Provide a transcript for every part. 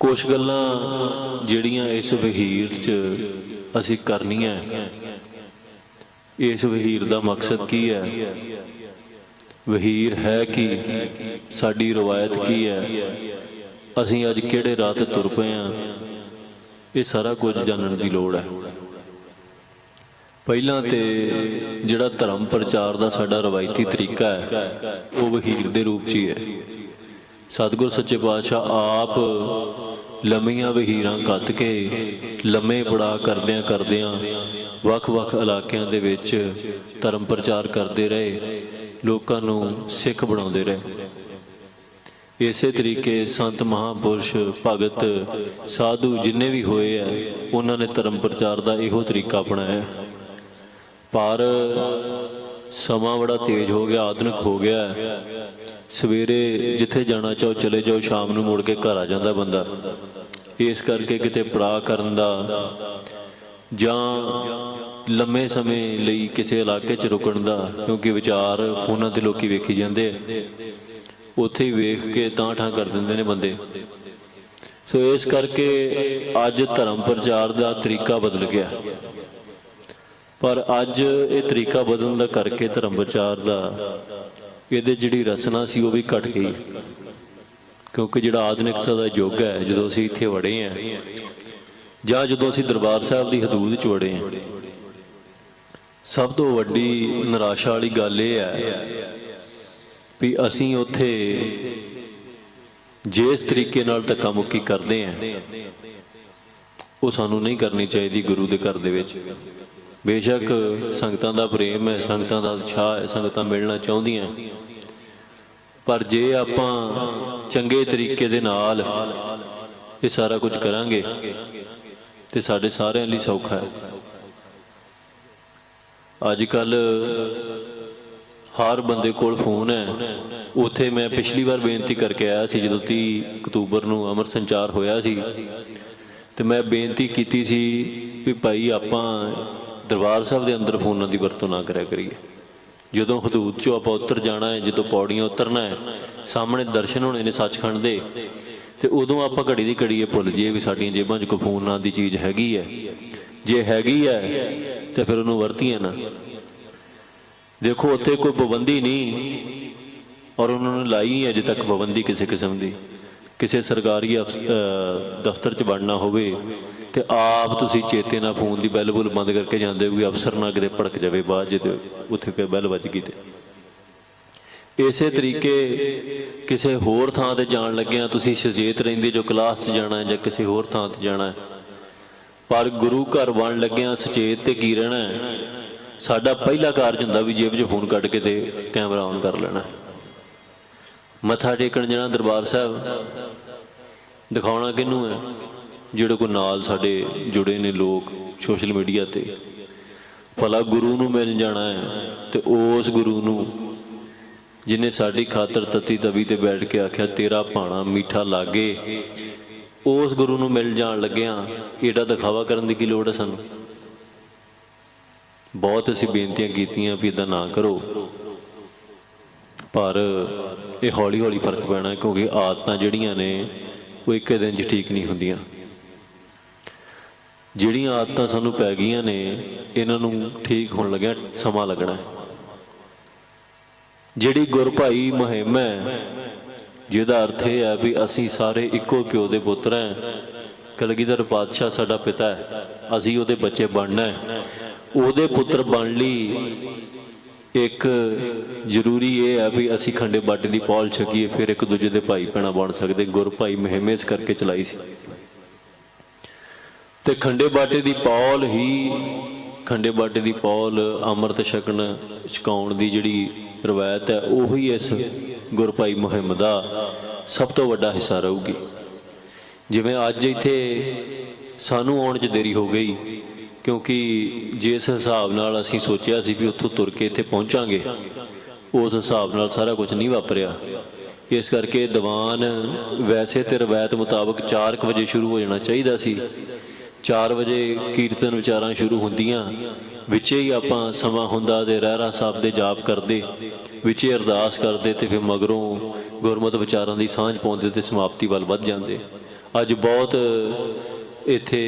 ਕੁਝ ਗੱਲਾਂ ਜਿਹੜੀਆਂ ਇਸ ਵਹੀਰ 'ਚ ਅਸੀਂ ਕਰਨੀਆਂ ਇਸ ਵਹੀਰ ਦਾ ਮਕਸਦ ਕੀ ਹੈ? ਵਹੀਰ ਹੈ ਕੀ? ਸਾਡੀ ਰਵਾਇਤ ਕੀ ਹੈ? ਅਸੀਂ ਅੱਜ ਕਿਹੜੇ ਰਾਹ ਤੇ ਤੁਰ ਪਏ ਆ ਇਹ ਸਾਰਾ ਕੁਝ ਜਾਣਨ ਦੀ ਲੋੜ ਹੈ। ਪਹਿਲਾਂ ਤੇ ਜਿਹੜਾ ਧਰਮ ਪ੍ਰਚਾਰ ਦਾ ਸਾਡਾ ਰਵਾਇਤੀ ਤਰੀਕਾ ਹੈ, ਉਹ ਵਹੀਰ ਦੇ ਰੂਪ 'ਚ ਹੀ ਹੈ। ਸਤਿਗੁਰ ਸੱਚੇ ਪਾਤਸ਼ਾਹ, ਆਪ ਲੰਮੀਆਂ ਵਹੀਰਾਂ ਕੱਤ ਕੇ ਲੰਮੇ ਪੜਾ ਕਰਦਿਆਂ ਕਰਦਿਆਂ ਵੱਖ-ਵੱਖ ਇਲਾਕਿਆਂ ਦੇ ਵਿੱਚ ਧਰਮ ਪ੍ਰਚਾਰ ਕਰਦੇ ਰਹੇ, ਲੋਕਾਂ ਨੂੰ ਸਿੱਖ ਬਣਾਉਂਦੇ ਰਹੇ। ਇਸੇ ਤਰੀਕੇ ਸੰਤ ਮਹਾਪੁਰਸ਼ ਭਗਤ ਸਾਧੂ ਜਿੰਨੇ ਵੀ ਹੋਏ ਆ, ਉਹਨਾਂ ਨੇ ਧਰਮ ਪ੍ਰਚਾਰ ਦਾ ਇਹੋ ਤਰੀਕਾ ਅਪਣਾਇਆ। ਪਰ ਸਮਾਂ ਬੜਾ ਤੇਜ਼ ਹੋ ਗਿਆ, ਆਧੁਨਿਕ ਹੋ ਗਿਆ ਸਵੇਰੇ ਜਿੱਥੇ ਜਾਣਾ ਚਾਹੋ ਚਲੇ ਜਾਓ, ਸ਼ਾਮ ਨੂੰ ਮੁੜ ਕੇ ਘਰ ਆ ਜਾਂਦਾ ਬੰਦਾ। ਇਸ ਕਰਕੇ ਕਿਤੇ ਪੜਾ ਕਰਨ ਦਾ ਜਾਂ ਲੰਮੇ ਸਮੇਂ ਲਈ ਕਿਸੇ ਇਲਾਕੇ 'ਚ ਰੁਕਣ ਦਾ, ਕਿਉਂਕਿ ਵਿਚਾਰ ਉਹਨਾਂ ਦੇ ਲੋਕੀ ਵੇਖੀ ਜਾਂਦੇ ਆ। ਉੱਥੇ ਹੀ ਵੇਖ ਕੇ ਤਾਂ ਠਾਂ ਕਰ ਦਿੰਦੇ ਨੇ ਬੰਦੇ। ਸੋ ਇਸ ਕਰਕੇ ਅੱਜ ਧਰਮ ਪ੍ਰਚਾਰ ਦਾ ਤਰੀਕਾ ਬਦਲ ਗਿਆ। ਪਰ ਅੱਜ ਇਹ ਤਰੀਕਾ ਬਦਲਣ ਦਾ ਕਰਕੇ ਧਰਮ ਪ੍ਰਚਾਰ ਦਾ ਇਹਦੇ ਜਿਹੜੀ ਰਸਨਾ ਸੀ ਉਹ ਵੀ ਘਟ ਗਈ। ਕਿਉਂਕਿ ਜਿਹੜਾ ਆਧੁਨਿਕਤਾ ਦਾ ਯੁੱਗ ਹੈ, ਜਦੋਂ ਅਸੀਂ ਇੱਥੇ ਵੜੇ ਆ ਜਾਂ ਜਦੋਂ ਅਸੀਂ ਦਰਬਾਰ ਸਾਹਿਬ ਦੀ ਹਦੂਦ 'ਚ ਵੜੇ ਆ ਸਭ ਤੋਂ ਵੱਡੀ ਨਿਰਾਸ਼ਾ ਵਾਲੀ ਗੱਲ ਇਹ ਹੈ ਵੀ ਅਸੀਂ ਉੱਥੇ ਜਿਸ ਤਰੀਕੇ ਨਾਲ ਧੱਕਾ ਮੁੱਕੀ ਕਰਦੇ ਆ ਉਹ ਸਾਨੂੰ ਨਹੀਂ ਕਰਨੀ ਚਾਹੀਦੀ ਗੁਰੂ ਦੇ ਘਰ ਦੇ ਵਿੱਚ। ਬੇਸ਼ੱਕ ਸੰਗਤਾਂ ਦਾ ਪ੍ਰੇਮ ਹੈ, ਸੰਗਤਾਂ ਦਾ ਉਤਸ਼ਾਹ ਹੈ, ਸੰਗਤਾਂ ਮਿਲਣਾ ਚਾਹੁੰਦੀਆਂ ਪਰ ਜੇ ਆਪਾਂ ਚੰਗੇ ਤਰੀਕੇ ਦੇ ਨਾਲ ਇਹ ਸਾਰਾ ਕੁਝ ਕਰਾਂਗੇ, ਤੇ ਸਾਡੇ ਸਾਰਿਆਂ ਲਈ ਸੌਖਾ ਹੈ। ਅੱਜ ਕੱਲ ਹਰ ਬੰਦੇ ਕੋਲ ਫੋਨ ਹੈ। ਉੱਥੇ ਮੈਂ ਪਿਛਲੀ ਵਾਰ ਬੇਨਤੀ ਕਰਕੇ ਆਇਆ ਸੀ, ਜਦੋਂ 30 ਅਕਤੂਬਰ ਨੂੰ ਅਮਰ ਸੰਚਾਰ ਹੋਇਆ ਸੀ, ਤੇ ਮੈਂ ਬੇਨਤੀ ਕੀਤੀ ਸੀ ਵੀ ਭਾਈ ਆਪਾਂ ਦਰਬਾਰ ਸਾਹਿਬ ਦੇ ਅੰਦਰ ਫੋਨਾਂ ਦੀ ਵਰਤੋਂ ਨਾ ਕਰਿਆ ਕਰੀਏ। ਜਦੋਂ ਹਦੂਦ ਚੋਂ ਆਪਾਂ ਉੱਤਰ ਜਾਣਾ ਹੈ, ਜਦੋਂ ਪੌੜੀਆਂ ਉਤਰਨਾ ਹੈ, ਸਾਹਮਣੇ ਦਰਸ਼ਨ ਹੋਣੇ ਨੇ ਸੱਚਖੰਡ ਦੇ, ਤੇ ਉਦੋਂ ਆਪਾਂ ਘੜੀ ਦੀ ਘੜੀ ਇਹ ਭੁੱਲ ਜਾਈਏ ਵੀ ਸਾਡੀਆਂ ਜੇਬਾਂ 'ਚ ਕੋਈ ਫੋਨ ਨਾਂ ਦੀ ਚੀਜ਼ ਹੈਗੀ ਹੈ। ਜੇ ਹੈਗੀ ਹੈ, ਤੇ ਫਿਰ ਉਹਨੂੰ ਵਰਤੀਏ ਨਾ। ਦੇਖੋ, ਉੱਥੇ ਕੋਈ ਪਾਬੰਦੀ ਨਹੀਂ ਔਰ ਉਹਨਾਂ ਨੇ ਲਾਈ ਨਹੀਂ ਅਜੇ ਤੱਕ ਪਾਬੰਦੀ ਕਿਸੇ ਕਿਸਮ ਦੀ। ਕਿਸੇ ਸਰਕਾਰੀ ਅਫਸ- ਦਫ਼ਤਰ 'ਚ ਵੜਨਾ ਹੋਵੇ ਤੇ ਆਪ ਤੁਸੀਂ ਚੇਤੇ ਨਾਲ ਫੋਨ ਦੀ ਬੈਲ ਬੁਲ ਬੰਦ ਕਰਕੇ ਜਾਂਦੇ ਹੋ ਕਿ ਅਫਸਰ ਨਾ ਕਿਤੇ ਭੜਕ ਜਾਵੇ, ਬਾਅਦ ਜੇ ਉੱਥੇ ਕੋਈ ਬੈਲ ਵੱਜ ਗਈ ਤੇ। ਇਸੇ ਤਰੀਕੇ ਕਿਸੇ ਹੋਰ ਥਾਂ ਤੇ ਜਾਣ ਲੱਗਿਆਂ ਤੁਸੀਂ ਸੁਚੇਤ ਰਹਿੰਦੇ ਜੋ ਕਲਾਸ 'ਚ ਜਾਣਾ ਹੈ ਜਾਂ ਕਿਸੇ ਹੋਰ ਥਾਂ ਤੇ ਜਾਣਾ। ਹੈ ਪਰ ਗੁਰੂ ਘਰ ਬਣ ਲੱਗਿਆਂ ਸੁਚੇਤ ਤੇ ਕੀ ਰਹਿਣਾ ਹੈ? ਸਾਡਾ ਪਹਿਲਾ ਕਾਰਜ ਹੁੰਦਾ ਵੀ ਜੇਬ 'ਚ ਫੋਨ ਕੱਢ ਕੇ ਤੇ ਕੈਮਰਾ ਔਨ ਕਰ ਲੈਣਾ। ਮੱਥਾ ਟੇਕਣ ਜਾਣਾ ਦਰਬਾਰ ਸਾਹਿਬ। ਦਿਖਾਉਣਾ ਕਿਹਨੂੰ ਹੈ? ਜਿਹੜੇ ਕੋ ਨਾਲ ਸਾਡੇ ਜੁੜੇ ਨੇ ਲੋਕ ਸੋਸ਼ਲ ਮੀਡੀਆ ਤੇ। ਭਲਾ ਗੁਰੂ ਨੂੰ ਮਿਲ ਜਾਣਾ ਹੈ ਤੇ ਉਸ ਗੁਰੂ ਨੂੰ ਜਿਨੇ ਸਾਡੀ ਖਾਤਰ ਤਤੀ ਤਵੀ ਤੇ ਬੈਠ ਕੇ ਆਖਿਆ, ਤੇਰਾ ਭਾਣਾ ਮਿੱਠਾ ਲਾਗੇ। ਉਸ ਗੁਰੂ ਨੂੰ ਮਿਲ ਜਾਣ ਲੱਗਿਆ ਏਡਾ ਦਿਖਾਵਾ ਕਰਨ ਦੀ ਕੀ ਲੋੜ ਹੈ ਸਾਨੂੰ? ਬਹੁਤ ਅਸੀਂ ਬੇਨਤੀਆਂ ਕੀਤੀਆਂ ਵੀ ਇਦਾਂ ਨਾ ਕਰੋ। ਪਰ ਇਹ ਹੌਲੀ ਹੌਲੀ ਫ਼ਰਕ ਪੈਣਾ ਕਿਉਂਕਿ ਆਦਤਾਂ ਜਿਹੜੀਆਂ ਨੇ ਉਹ ਇੱਕ ਦਿਨ 'ਚ ਠੀਕ ਨਹੀਂ ਹੁੰਦੀਆਂ। ਜਿਹੜੀਆਂ ਆਦਤਾਂ ਸਾਨੂੰ ਪੈ ਗਈਆਂ ਨੇ, ਇਹਨਾਂ ਨੂੰ ਠੀਕ ਹੋਣ ਲੱਗਿਆ ਸਮਾਂ ਲੱਗਣਾ ਹੈ। ਜਿਹੜੀ ਗੁਰਭਾਈ ਮੁਹਿੰਮ ਹੈ, ਜਿਹਦਾ ਅਰਥ ਇਹ ਹੈ ਵੀ ਅਸੀਂ ਸਾਰੇ ਇੱਕੋ ਪਿਓ ਦੇ ਪੁੱਤਰ ਹਾਂ। ਕਲਗੀਧਰ ਪਾਤਸ਼ਾਹ ਸਾਡਾ ਪਿਤਾ ਹੈ। ਅਸੀਂ ਉਹਦੇ ਬੱਚੇ ਬਣਨਾ ਹੈ। ਉਹਦੇ ਪੁੱਤਰ ਬਣ ਲਈ ਇੱਕ ਜ਼ਰੂਰੀ ਇਹ ਹੈ ਵੀ ਅਸੀਂ ਖੰਡੇ ਬਾਟੇ ਦੀ ਪੌਲ ਛਕੀਏ, ਫਿਰ ਇੱਕ ਦੂਜੇ ਦੇ ਭਾਈ ਭੈਣਾਂ ਬਣ ਸਕਦੇ, ਗੁਰ ਭਾਈ ਮੁਹਿੰਮ ਇਸ ਕਰਕੇ ਚਲਾਈ ਸੀ। ਤੇ ਖੰਡੇ ਬਾਟੇ ਦੀ ਪੌਲ ਹੀ, ਖੰਡੇ ਬਾਟੇ ਦੀ ਪੌਲ ਅੰਮ੍ਰਿਤ ਛਕਣ, ਛਕਾਉਣ ਦੀ ਜਿਹੜੀ ਰਵਾਇਤ ਹੈ, ਉਹੀ ਇਸ ਗੁਰਪਾਈ ਮੁਹਿੰਮ ਦਾ ਸਭ ਤੋਂ ਵੱਡਾ ਹਿੱਸਾ ਰਹੂਗੀ। ਜਿਵੇਂ ਅੱਜ ਇੱਥੇ ਸਾਨੂੰ ਆਉਣ 'ਚ ਦੇਰੀ ਹੋ ਗਈ ਕਿਉਂਕਿ ਜਿਸ ਹਿਸਾਬ ਨਾਲ ਅਸੀਂ ਸੋਚਿਆ ਸੀ ਵੀ ਉੱਥੋਂ ਤੁਰ ਕੇ ਇੱਥੇ ਪਹੁੰਚਾਂਗੇ, ਉਸ ਹਿਸਾਬ ਨਾਲ ਸਾਰਾ ਕੁਝ ਨਹੀਂ ਵਾਪਰਿਆ। ਇਸ ਕਰਕੇ ਦੀਵਾਨ ਵੈਸੇ ਤੇ ਰਵਾਇਤ ਮੁਤਾਬਕ 4:00 ਵਜੇ ਸ਼ੁਰੂ ਹੋ ਜਾਣਾ ਚਾਹੀਦਾ ਸੀ। 4 ਵਜੇ ਕੀਰਤਨ ਵਿਚਾਰਾਂ ਸ਼ੁਰੂ ਹੁੰਦੀਆਂ, ਵਿੱਚੇ ਹੀ ਆਪਾਂ ਸਮਾਂ ਹੁੰਦਾ ਤੇ ਰਹਿਰਾ ਸਾਹਿਬ ਦੇ ਜਾਪ ਕਰਦੇ, ਵਿੱਚੇ ਅਰਦਾਸ ਕਰਦੇ ਤੇ ਫਿਰ ਮਗਰੋਂ ਗੁਰਮਤਿ ਵਿਚਾਰਾਂ ਦੀ ਸਾਂਝ ਪਾਉਂਦੇ ਤੇ ਸਮਾਪਤੀ ਵੱਲ ਵੱਧ ਜਾਂਦੇ। ਅੱਜ ਬਹੁਤ ਇੱਥੇ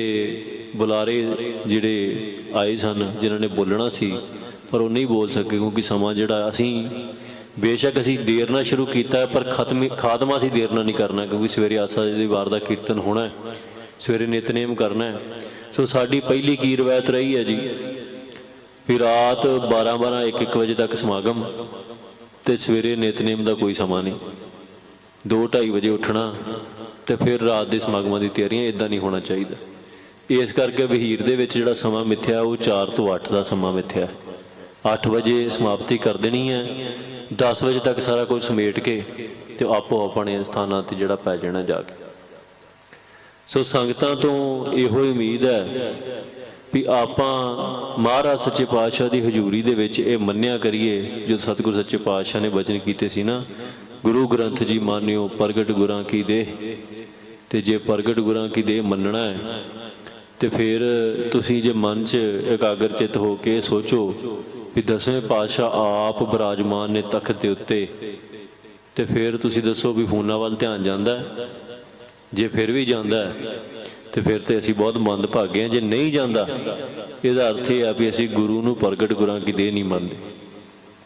ਬੁਲਾਰੇ ਜਿਹੜੇ ਆਏ ਸਨ, ਜਿਨ੍ਹਾਂ ਨੇ ਬੋਲਣਾ ਸੀ, ਪਰ ਉਹ ਨਹੀਂ ਬੋਲ ਸਕੇ ਕਿਉਂਕਿ ਸਮਾਂ ਜਿਹੜਾ ਅਸੀਂ ਬੇਸ਼ੱਕ ਅਸੀਂ ਦੇਰ ਨਾਲ ਸ਼ੁਰੂ ਕੀਤਾ, ਪਰ ਖਤਮ ਖਾਤਮਾ ਅਸੀਂ ਦੇਰ ਨਾਲ ਨਹੀਂ ਕਰਨਾ ਕਿਉਂਕਿ ਸਵੇਰੇ ਆਸਾ ਜੀ ਦੀ ਵਾਰ ਦਾ ਕੀਰਤਨ ਹੋਣਾ ਹੈ, ਸਵੇਰੇ ਨਿਤਨੇਮ ਕਰਨਾ ਹੈ। ਸੋ ਸਾਡੀ ਪਹਿਲੀ ਕੀ ਰਵਾਇਤ ਰਹੀ ਹੈ ਜੀ? ਵੀ ਰਾਤ 12 12 1 1 ਵਜੇ ਤੱਕ ਸਮਾਗਮ ਤੇ ਸਵੇਰੇ ਨਿਤਨੇਮ ਦਾ ਕੋਈ ਸਮਾਂ ਨਹੀਂ। 2 2:30 ਵਜੇ ਉੱਠਣਾ ਤੇ ਫਿਰ ਰਾਤ ਦੇ ਸਮਾਗਮਾਂ ਦੀ ਤਿਆਰੀਆਂ ਇਦਾਂ ਨਹੀਂ ਹੋਣਾ ਚਾਹੀਦਾ। ਇਸ ਕਰਕੇ ਵਹੀਰ ਦੇ ਵਿੱਚ ਜਿਹੜਾ ਸਮਾਂ ਮਿੱਥਿਆ, ਉਹ 4 ਤੋਂ 8 ਦਾ ਸਮਾਂ ਮਿੱਥਿਆ। 8 ਵਜੇ ਸਮਾਪਤੀ ਕਰ ਦੇਣੀ ਹੈ। 10 ਵਜੇ ਤੱਕ ਸਾਰਾ ਕੁਝ ਸਮੇਟ ਕੇ ਤੇ ਆਪੋ ਆਪਣੇ ਸਥਾਨਾਂ ਤੇ ਜਿਹੜਾ ਪੈ ਜਾਣਾ ਜਾ ਕੇ। ਸੋ ਸੰਗਤਾਂ ਤੋਂ ਇਹੋ ਹੀ ਉਮੀਦ ਹੈ ਵੀ ਆਪਾਂ ਮਹਾਰਾਜ ਸੱਚੇ ਪਾਤਸ਼ਾਹ ਦੀ ਹਜ਼ੂਰੀ ਦੇ ਵਿੱਚ ਇਹ ਮੰਨਿਆ ਕਰੀਏ, ਜੋ ਸਤਿਗੁਰ ਸੱਚੇ ਪਾਤਸ਼ਾਹ ਨੇ ਬਚਨ ਕੀਤੇ ਸੀ ਨਾ, ਗੁਰੂ ਗ੍ਰੰਥ ਜੀ ਮਾਨਿਓ ਪ੍ਰਗਟ ਗੁਰਾਂ ਕੀ ਦੇ। ਤੇ ਜੇ ਪ੍ਰਗਟ ਗੁਰਾਂ ਕੀ ਦੇ ਮੰਨਣਾ ਹੈ ਤੇ ਫਿਰ ਤੁਸੀਂ ਜੇ ਮਨ 'ਚ ਇਕਾਗਰ ਚਿਤ ਹੋ ਕੇ ਸੋਚੋ ਵੀ ਦਸਵੇਂ ਪਾਤਸ਼ਾਹ ਆਪ ਬਰਾਜਮਾਨ ਨੇ ਤਖਤ ਦੇ ਉੱਤੇ ਤੇ ਫਿਰ ਤੁਸੀਂ ਦੱਸੋ ਵੀ ਫੋਨਾਂ ਵੱਲ ਧਿਆਨ ਜਾਂਦਾ ਜੇ ਫਿਰ ਵੀ ਜਾਂਦਾ ਹੈ, ਤੇ ਫਿਰ ਤੇ ਅਸੀਂ ਬਹੁਤ ਮੰਦ ਭਾਗੇ ਹਾਂ। ਜੇ ਨਹੀਂ ਜਾਂਦਾ ਇਹਦਾ ਅਰਥ ਇਹ ਆ ਵੀ ਅਸੀਂ ਗੁਰੂ ਨੂੰ ਪ੍ਰਗਟ ਗੁਰਾਂ ਕੀ ਦੇ ਨਹੀਂ ਮੰਨਦੇ।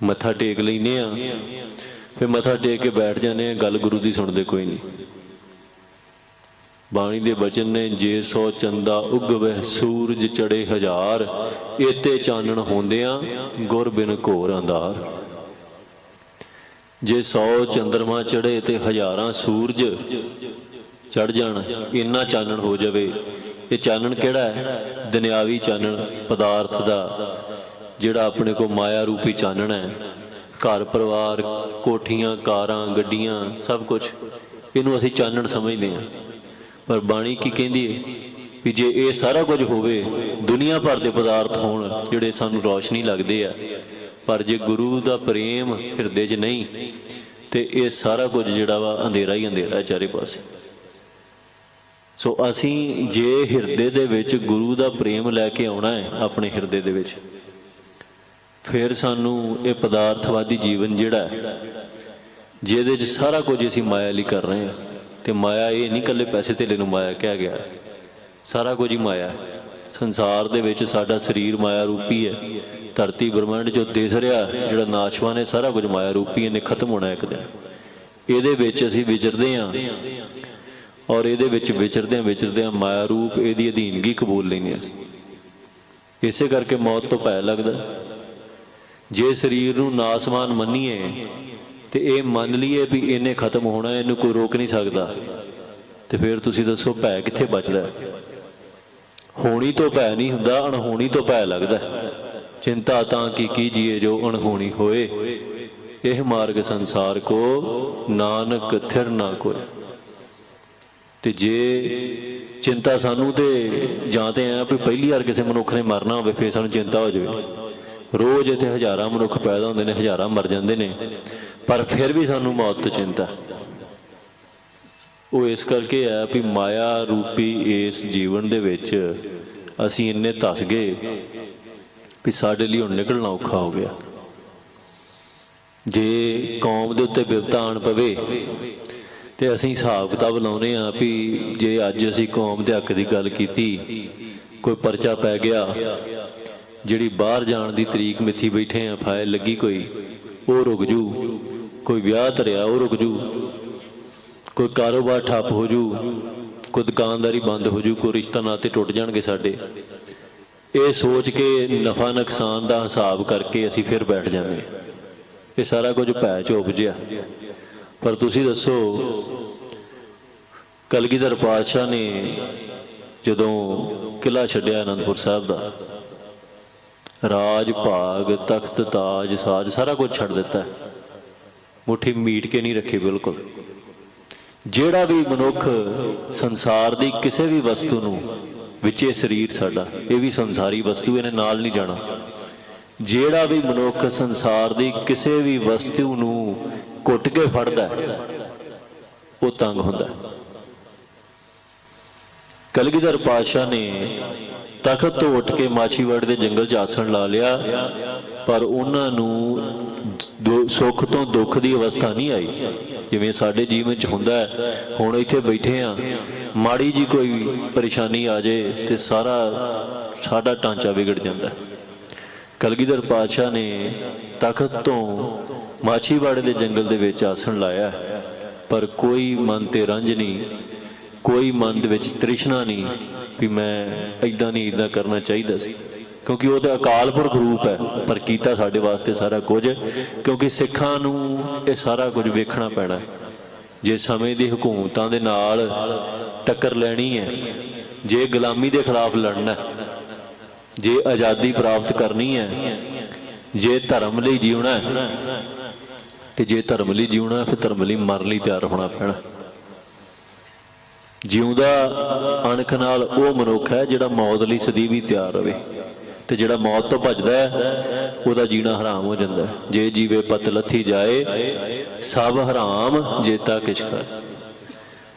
ਮੱਥਾ ਟੇਕ ਲੈਨੇ ਆ ਫਿਰ ਮੱਥਾ ਟੇਕ ਕੇ ਬੈਠ ਜਾਂਦੇ ਆ ਗੱਲ ਗੁਰੂ ਦੀ ਸੁਣਦੇ ਕੋਈ ਨਹੀਂ। ਬਾਣੀ ਦੇ ਬਚਨ ਨੇ, ਜੇ ਸੋ ਚੰਦਾ ਉਗਵੇ ਸੂਰਜ ਚੜੇ ਹਜ਼ਾਰ ਏਤੇ ਚਾਨਣ ਹੁੰਦਿਆਂ ਗੁਰ ਬਿਨ ਘੋਰ ਅੰਧਾਰ। ਜੇ 100 ਚੰਦਰਮਾ ਚੜੇ ਤੇ ਹਜ਼ਾਰਾਂ ਸੂਰਜ ਚੜ ਜਾਣ, ਇੰਨਾ ਚਾਨਣ ਹੋ ਜਾਵੇ। ਇਹ ਚਾਨਣ ਕਿਹੜਾ ਹੈ? ਦੁਨਿਆਵੀ ਚਾਨਣ, ਪਦਾਰਥ ਦਾ, ਜਿਹੜਾ ਆਪਣੇ ਕੋ ਮਾਇਆ ਰੂਪੀ ਚਾਨਣ ਹੈ। ਘਰ ਪਰਿਵਾਰ, ਕੋਠੀਆਂ, ਕਾਰਾਂ, ਗੱਡੀਆਂ, ਸਭ ਕੁਝ ਇਹਨੂੰ ਅਸੀਂ ਚਾਨਣ ਸਮਝਦੇ ਹਾਂ। ਪਰ ਬਾਣੀ ਕੀ ਕਹਿੰਦੀ ਹੈ ਵੀ ਜੇ ਇਹ ਸਾਰਾ ਕੁਝ ਹੋਵੇ, ਦੁਨੀਆ ਭਰ ਦੇ ਪਦਾਰਥ ਹੋਣ, ਜਿਹੜੇ ਸਾਨੂੰ ਰੌਸ਼ਨੀ ਲੱਗਦੇ ਆ, ਪਰ ਜੇ ਗੁਰੂ ਦਾ ਪ੍ਰੇਮ ਹਿਰਦੇ 'ਚ ਨਹੀਂ, ਤੇ ਇਹ ਸਾਰਾ ਕੁਝ ਜਿਹੜਾ ਵਾ ਅੰਧੇਰਾ ਹੀ ਅੰਧੇਰਾ ਚਾਰੇ ਪਾਸੇ। ਸੋ ਅਸੀਂ ਜੇ ਹਿਰਦੇ ਦੇ ਵਿੱਚ ਗੁਰੂ ਦਾ ਪ੍ਰੇਮ ਲੈ ਕੇ ਆਉਣਾ ਹੈ ਆਪਣੇ ਹਿਰਦੇ ਦੇ ਵਿੱਚ, ਫਿਰ ਸਾਨੂੰ ਇਹ ਪਦਾਰਥਵਾਦੀ ਜੀਵਨ ਜਿਹੜਾ ਜਿਹਦੇ 'ਚ ਸਾਰਾ ਕੁਝ ਅਸੀਂ ਮਾਇਆ ਲਈ ਕਰ ਰਹੇ ਹਾਂ। ਤੇ ਮਾਇਆ ਇਹ ਨਹੀਂ ਕੱਲੇ ਪੈਸੇ ਧੇਲੇ ਨੂੰ ਮਾਇਆ ਕਿਹਾ ਗਿਆ। ਸਾਰਾ ਕੁਝ ਹੀ ਮਾਇਆ। ਹੈ। ਸੰਸਾਰ ਦੇ ਵਿੱਚ ਸਾਡਾ ਸਰੀਰ ਮਾਇਆ ਰੂਪੀ ਹੈ। ਧਰਤੀ ਬ੍ਰਹਮੰਡ ਜੋ ਦਿਸ ਰਿਹਾ, ਜਿਹੜਾ ਨਾਸ਼ਵਾਨ ਹੈ, ਸਾਰਾ ਕੁਝ ਮਾਇਆ ਰੂਪੀ ਨੇ ਖਤਮ ਹੋਣਾ ਇੱਕ ਦਿਨ। ਇਹਦੇ ਵਿੱਚ ਅਸੀਂ ਵਿਚਰਦੇ ਹਾਂ। ਔਰ ਇਹਦੇ ਵਿੱਚ ਵਿਚਰਦਿਆਂ ਵਿਚਰਦਿਆਂ ਮਾਇਆ ਰੂਪ ਇਹਦੀ ਅਧੀਨਗੀ ਕਬੂਲ ਲੈਨੇ ਅਸੀਂ। ਇਸੇ ਕਰਕੇ ਮੌਤ ਤੋਂ ਭੈ ਲੱਗਦਾ। ਜੇ ਸਰੀਰ ਨੂੰ ਨਾਸਵਾਨ ਮੰਨੀਏ ਤੇ ਇਹ ਮੰਨ ਲਈਏ ਵੀ ਇਹਨੇ ਖਤਮ ਹੋਣਾ, ਇਹਨੂੰ ਕੋਈ ਰੋਕ ਨਹੀਂ ਸਕਦਾ। ਤੇ ਫਿਰ ਤੁਸੀਂ ਦੱਸੋ ਭੈ ਕਿੱਥੇ ਬਚਦਾ ਹੋਣੀ ਤੋਂ ਭੈ ਨਹੀਂ ਹੁੰਦਾ, ਅਣਹੋਣੀ ਤੋਂ ਭੈ ਲੱਗਦਾ ਚਿੰਤਾ ਤਾਂ ਕੀ ਕੀਜੀਏ ਜੋ ਅਣਹੋਣੀ ਹੋਏ। ਇਹ ਮਾਰਗ ਸੰਸਾਰ ਕੋ ਨਾਨਕ ਥਿਰ ਨਾ ਕੋਏ। ਤੇ ਜੇ ਚਿੰਤਾ ਸਾਨੂੰ ਤੇ ਜਾਂ ਤੇ ਆ ਵੀ ਪਹਿਲੀ ਵਾਰ ਕਿਸੇ ਮਨੁੱਖ ਨੇ ਮਰਨਾ ਹੋਵੇ, ਫੇਰ ਸਾਨੂੰ ਚਿੰਤਾ ਹੋ ਜਾਵੇ। ਰੋਜ਼ ਇੱਥੇ ਹਜ਼ਾਰਾਂ ਮਨੁੱਖ ਪੈਦਾ ਹੁੰਦੇ ਨੇ, ਹਜ਼ਾਰਾਂ ਮਰ ਜਾਂਦੇ ਨੇ। ਪਰ ਫਿਰ ਵੀ ਸਾਨੂੰ ਮੌਤ ਤੋਂ ਚਿੰਤਾ। ਉਹ ਇਸ ਕਰਕੇ ਆ ਵੀ ਮਾਇਆ ਰੂਪੀ ਇਸ ਜੀਵਨ ਦੇ ਵਿੱਚ ਅਸੀਂ ਇੰਨੇ ਧਸ ਗਏ ਵੀ ਸਾਡੇ ਲਈ ਹੁਣ ਨਿਕਲਣਾ ਔਖਾ ਹੋ ਗਿਆ। ਜੇ ਕੌਮ ਦੇ ਉੱਤੇ ਬਿਪਤਾ ਆਣ ਪਵੇ ਤੇ ਅਸੀਂ ਹਿਸਾਬ ਕਿਤਾਬ ਲਾਉਨੇ ਆ ਵੀ ਜੇ ਅੱਜ ਅਸੀਂ ਕੌਮ ਦੇ ਹੱਕ ਦੀ ਗੱਲ ਕੀਤੀ, ਕੋਈ ਪਰਚਾ ਪੈ ਗਿਆ, ਜਿਹੜੀ ਬਾਹਰ ਜਾਣ ਦੀ ਤਰੀਕ ਮਿੱਥੀ ਬੈਠੇ ਆ ਫਾਈਲ ਲੱਗੀ ਕੋਈ, ਉਹ ਰੁਕ ਜੂ। ਕੋਈ ਵਿਆਹ ਧਰਿਆ ਉਹ ਰੁਕ ਜੂ, ਕੋਈ ਕਾਰੋਬਾਰ ਠੱਪ ਹੋ ਜੂ, ਕੋਈ ਦੁਕਾਨਦਾਰੀ ਬੰਦ ਹੋ ਜੂ, ਕੋਈ ਰਿਸ਼ਤਾ ਨਾਤੇ ਟੁੱਟ ਜਾਣਗੇ ਸਾਡੇ। ਇਹ ਸੋਚ ਕੇ ਨਫਾ ਨੁਕਸਾਨ ਦਾ ਹਿਸਾਬ ਕਰਕੇ ਅਸੀਂ ਫਿਰ ਬੈਠ ਜਾਂਦੇ ਇਹ ਸਾਰਾ ਕੁਝ ਭੈ ਚ ਉਪਜਿਆ। ਪਰ ਤੁਸੀਂ ਦੱਸੋ, ਕਲਗੀਧਰ ਪਾਤਸ਼ਾਹ ਨੇ ਜਦੋਂ ਕਿਲਾ ਛੱਡਿਆ ਆਨੰਦਪੁਰ ਸਾਹਿਬ ਦਾ, ਰਾਜ, ਭਾਗ, ਤਖਤ, ਤਾਜ, ਸਾਜ ਸਾਰਾ ਕੁਝ ਛੱਡ ਦਿੱਤਾ। ਮੁੱਠੀ ਮੀਟ ਕੇ ਨਹੀਂ ਰੱਖੀ ਬਿਲਕੁਲ। ਜਿਹੜਾ ਵੀ ਮਨੁੱਖ ਸੰਸਾਰ ਦੀ ਕਿਸੇ ਵੀ ਵਸਤੂ ਨੂੰ ਵਿੱਚੇ ਸਰੀਰ ਸਾਡਾ, ਇਹ ਵੀ ਸੰਸਾਰੀ ਵਸਤੂ, ਇਹਨੇ ਨਾਲ ਨਹੀਂ ਜਾਣਾ। ਜਿਹੜਾ ਵੀ ਮਨੁੱਖ ਸੰਸਾਰ ਦੀ ਕਿਸੇ ਵੀ ਵਸਤੂ ਨੂੰ ਘੁੱਟ ਕੇ ਫੜਦਾ ਉਹ ਤੰਗ ਹੁੰਦਾ ਕਲਗੀਧਰ ਪਾਤਸ਼ਾਹ ਨੇ ਤਖਤ ਤੋਂ ਉੱਠ ਕੇ ਮਾਛੀਵਾੜ ਦੇ ਜੰਗਲ 'ਚ ਆਸਣ ਲਾ ਲਿਆ। ਪਰ ਉਹਨਾਂ ਨੂੰ ਦੁ- ਸੁੱਖ ਤੋਂ ਦੁੱਖ ਦੀ ਅਵਸਥਾ ਨਹੀਂ ਆਈ। ਜਿਵੇਂ ਸਾਡੇ ਜੀਵਨ ਚ ਹੁੰਦਾ ਹੈ, ਹੁਣ ਇੱਥੇ ਬੈਠੇ ਆ ਮਾੜੀ ਜੀ ਕੋਈ ਪਰੇਸ਼ਾਨੀ ਆ ਜੇ ਤੇ ਸਾਰਾ ਸਾਡਾ ਢਾਂਚਾ ਵਿਗੜ ਜਾਂਦਾ ਕਲਗੀਧਰ ਪਾਤਸ਼ਾਹ ਨੇ ਤਖਤ ਤੋਂ ਮਾਛੀਵਾੜੇ ਦੇ ਜੰਗਲ ਦੇ ਵਿੱਚ ਆਸਣ ਲਾਇਆ ਪਰ ਕੋਈ ਮਨ ਤੇ ਰੰਜ ਨਹੀਂ, ਕੋਈ ਮਨ ਦੇ ਵਿੱਚ ਤ੍ਰਿਸ਼ਨਾ ਨਹੀਂ ਵੀ ਮੈਂ ਇਦਾਂ ਨਹੀਂ ਇਦਾਂ ਕਰਨਾ ਚਾਹੀਦਾ ਸੀ। ਕਿਉਂਕਿ ਉਹ ਤਾਂ ਅਕਾਲ ਪੁਰਖ ਰੂਪ ਹੈ, ਪਰ ਕੀਤਾ ਸਾਡੇ ਵਾਸਤੇ ਸਾਰਾ ਕੁਝ, ਕਿਉਂਕਿ ਸਿੱਖਾਂ ਨੂੰ ਇਹ ਸਾਰਾ ਕੁਝ ਵੇਖਣਾ ਪੈਣਾ। ਜੇ ਸਮੇਂ ਦੀ ਹਕੂਮਤਾਂ ਦੇ ਨਾਲ ਟੱਕਰ ਲੈਣੀ ਹੈ, ਜੇ ਗੁਲਾਮੀ ਦੇ ਖਿਲਾਫ ਲੜਨਾ ਜੇ ਆਜ਼ਾਦੀ ਪ੍ਰਾਪਤ ਕਰਨੀ ਹੈ, ਜੇ ਧਰਮ ਲਈ ਜਿਉਣਾ ਹੈ, ਤੇ ਜੇ ਧਰਮ ਲਈ ਜਿਉਣਾ ਫਿਰ ਧਰਮ ਲਈ ਮਰਨ ਲਈ ਤਿਆਰ ਹੋਣਾ ਪੈਣਾ। ਜਿਉਂਦਾ ਅਣਖ ਨਾਲ ਉਹ ਮਨੁੱਖ ਹੈ ਜਿਹੜਾ ਮੌਤ ਲਈ ਸਦੀ ਵੀ ਤਿਆਰ ਰਹੇ। ਤੇ ਜਿਹੜਾ ਮੌਤ ਤੋਂ ਭੱਜਦਾ ਹੈ, ਉਹਦਾ ਜੀਣਾ ਹਰਾਮ ਹੋ ਜਾਂਦਾ ਹੈ। ਜੇ ਜੀਵੇ ਪਤ ਲੱਥੀ ਜਾਏ, ਸਭ ਹਰਾਮ ਜੇਤਾ ਕਿਛ ਕਰ।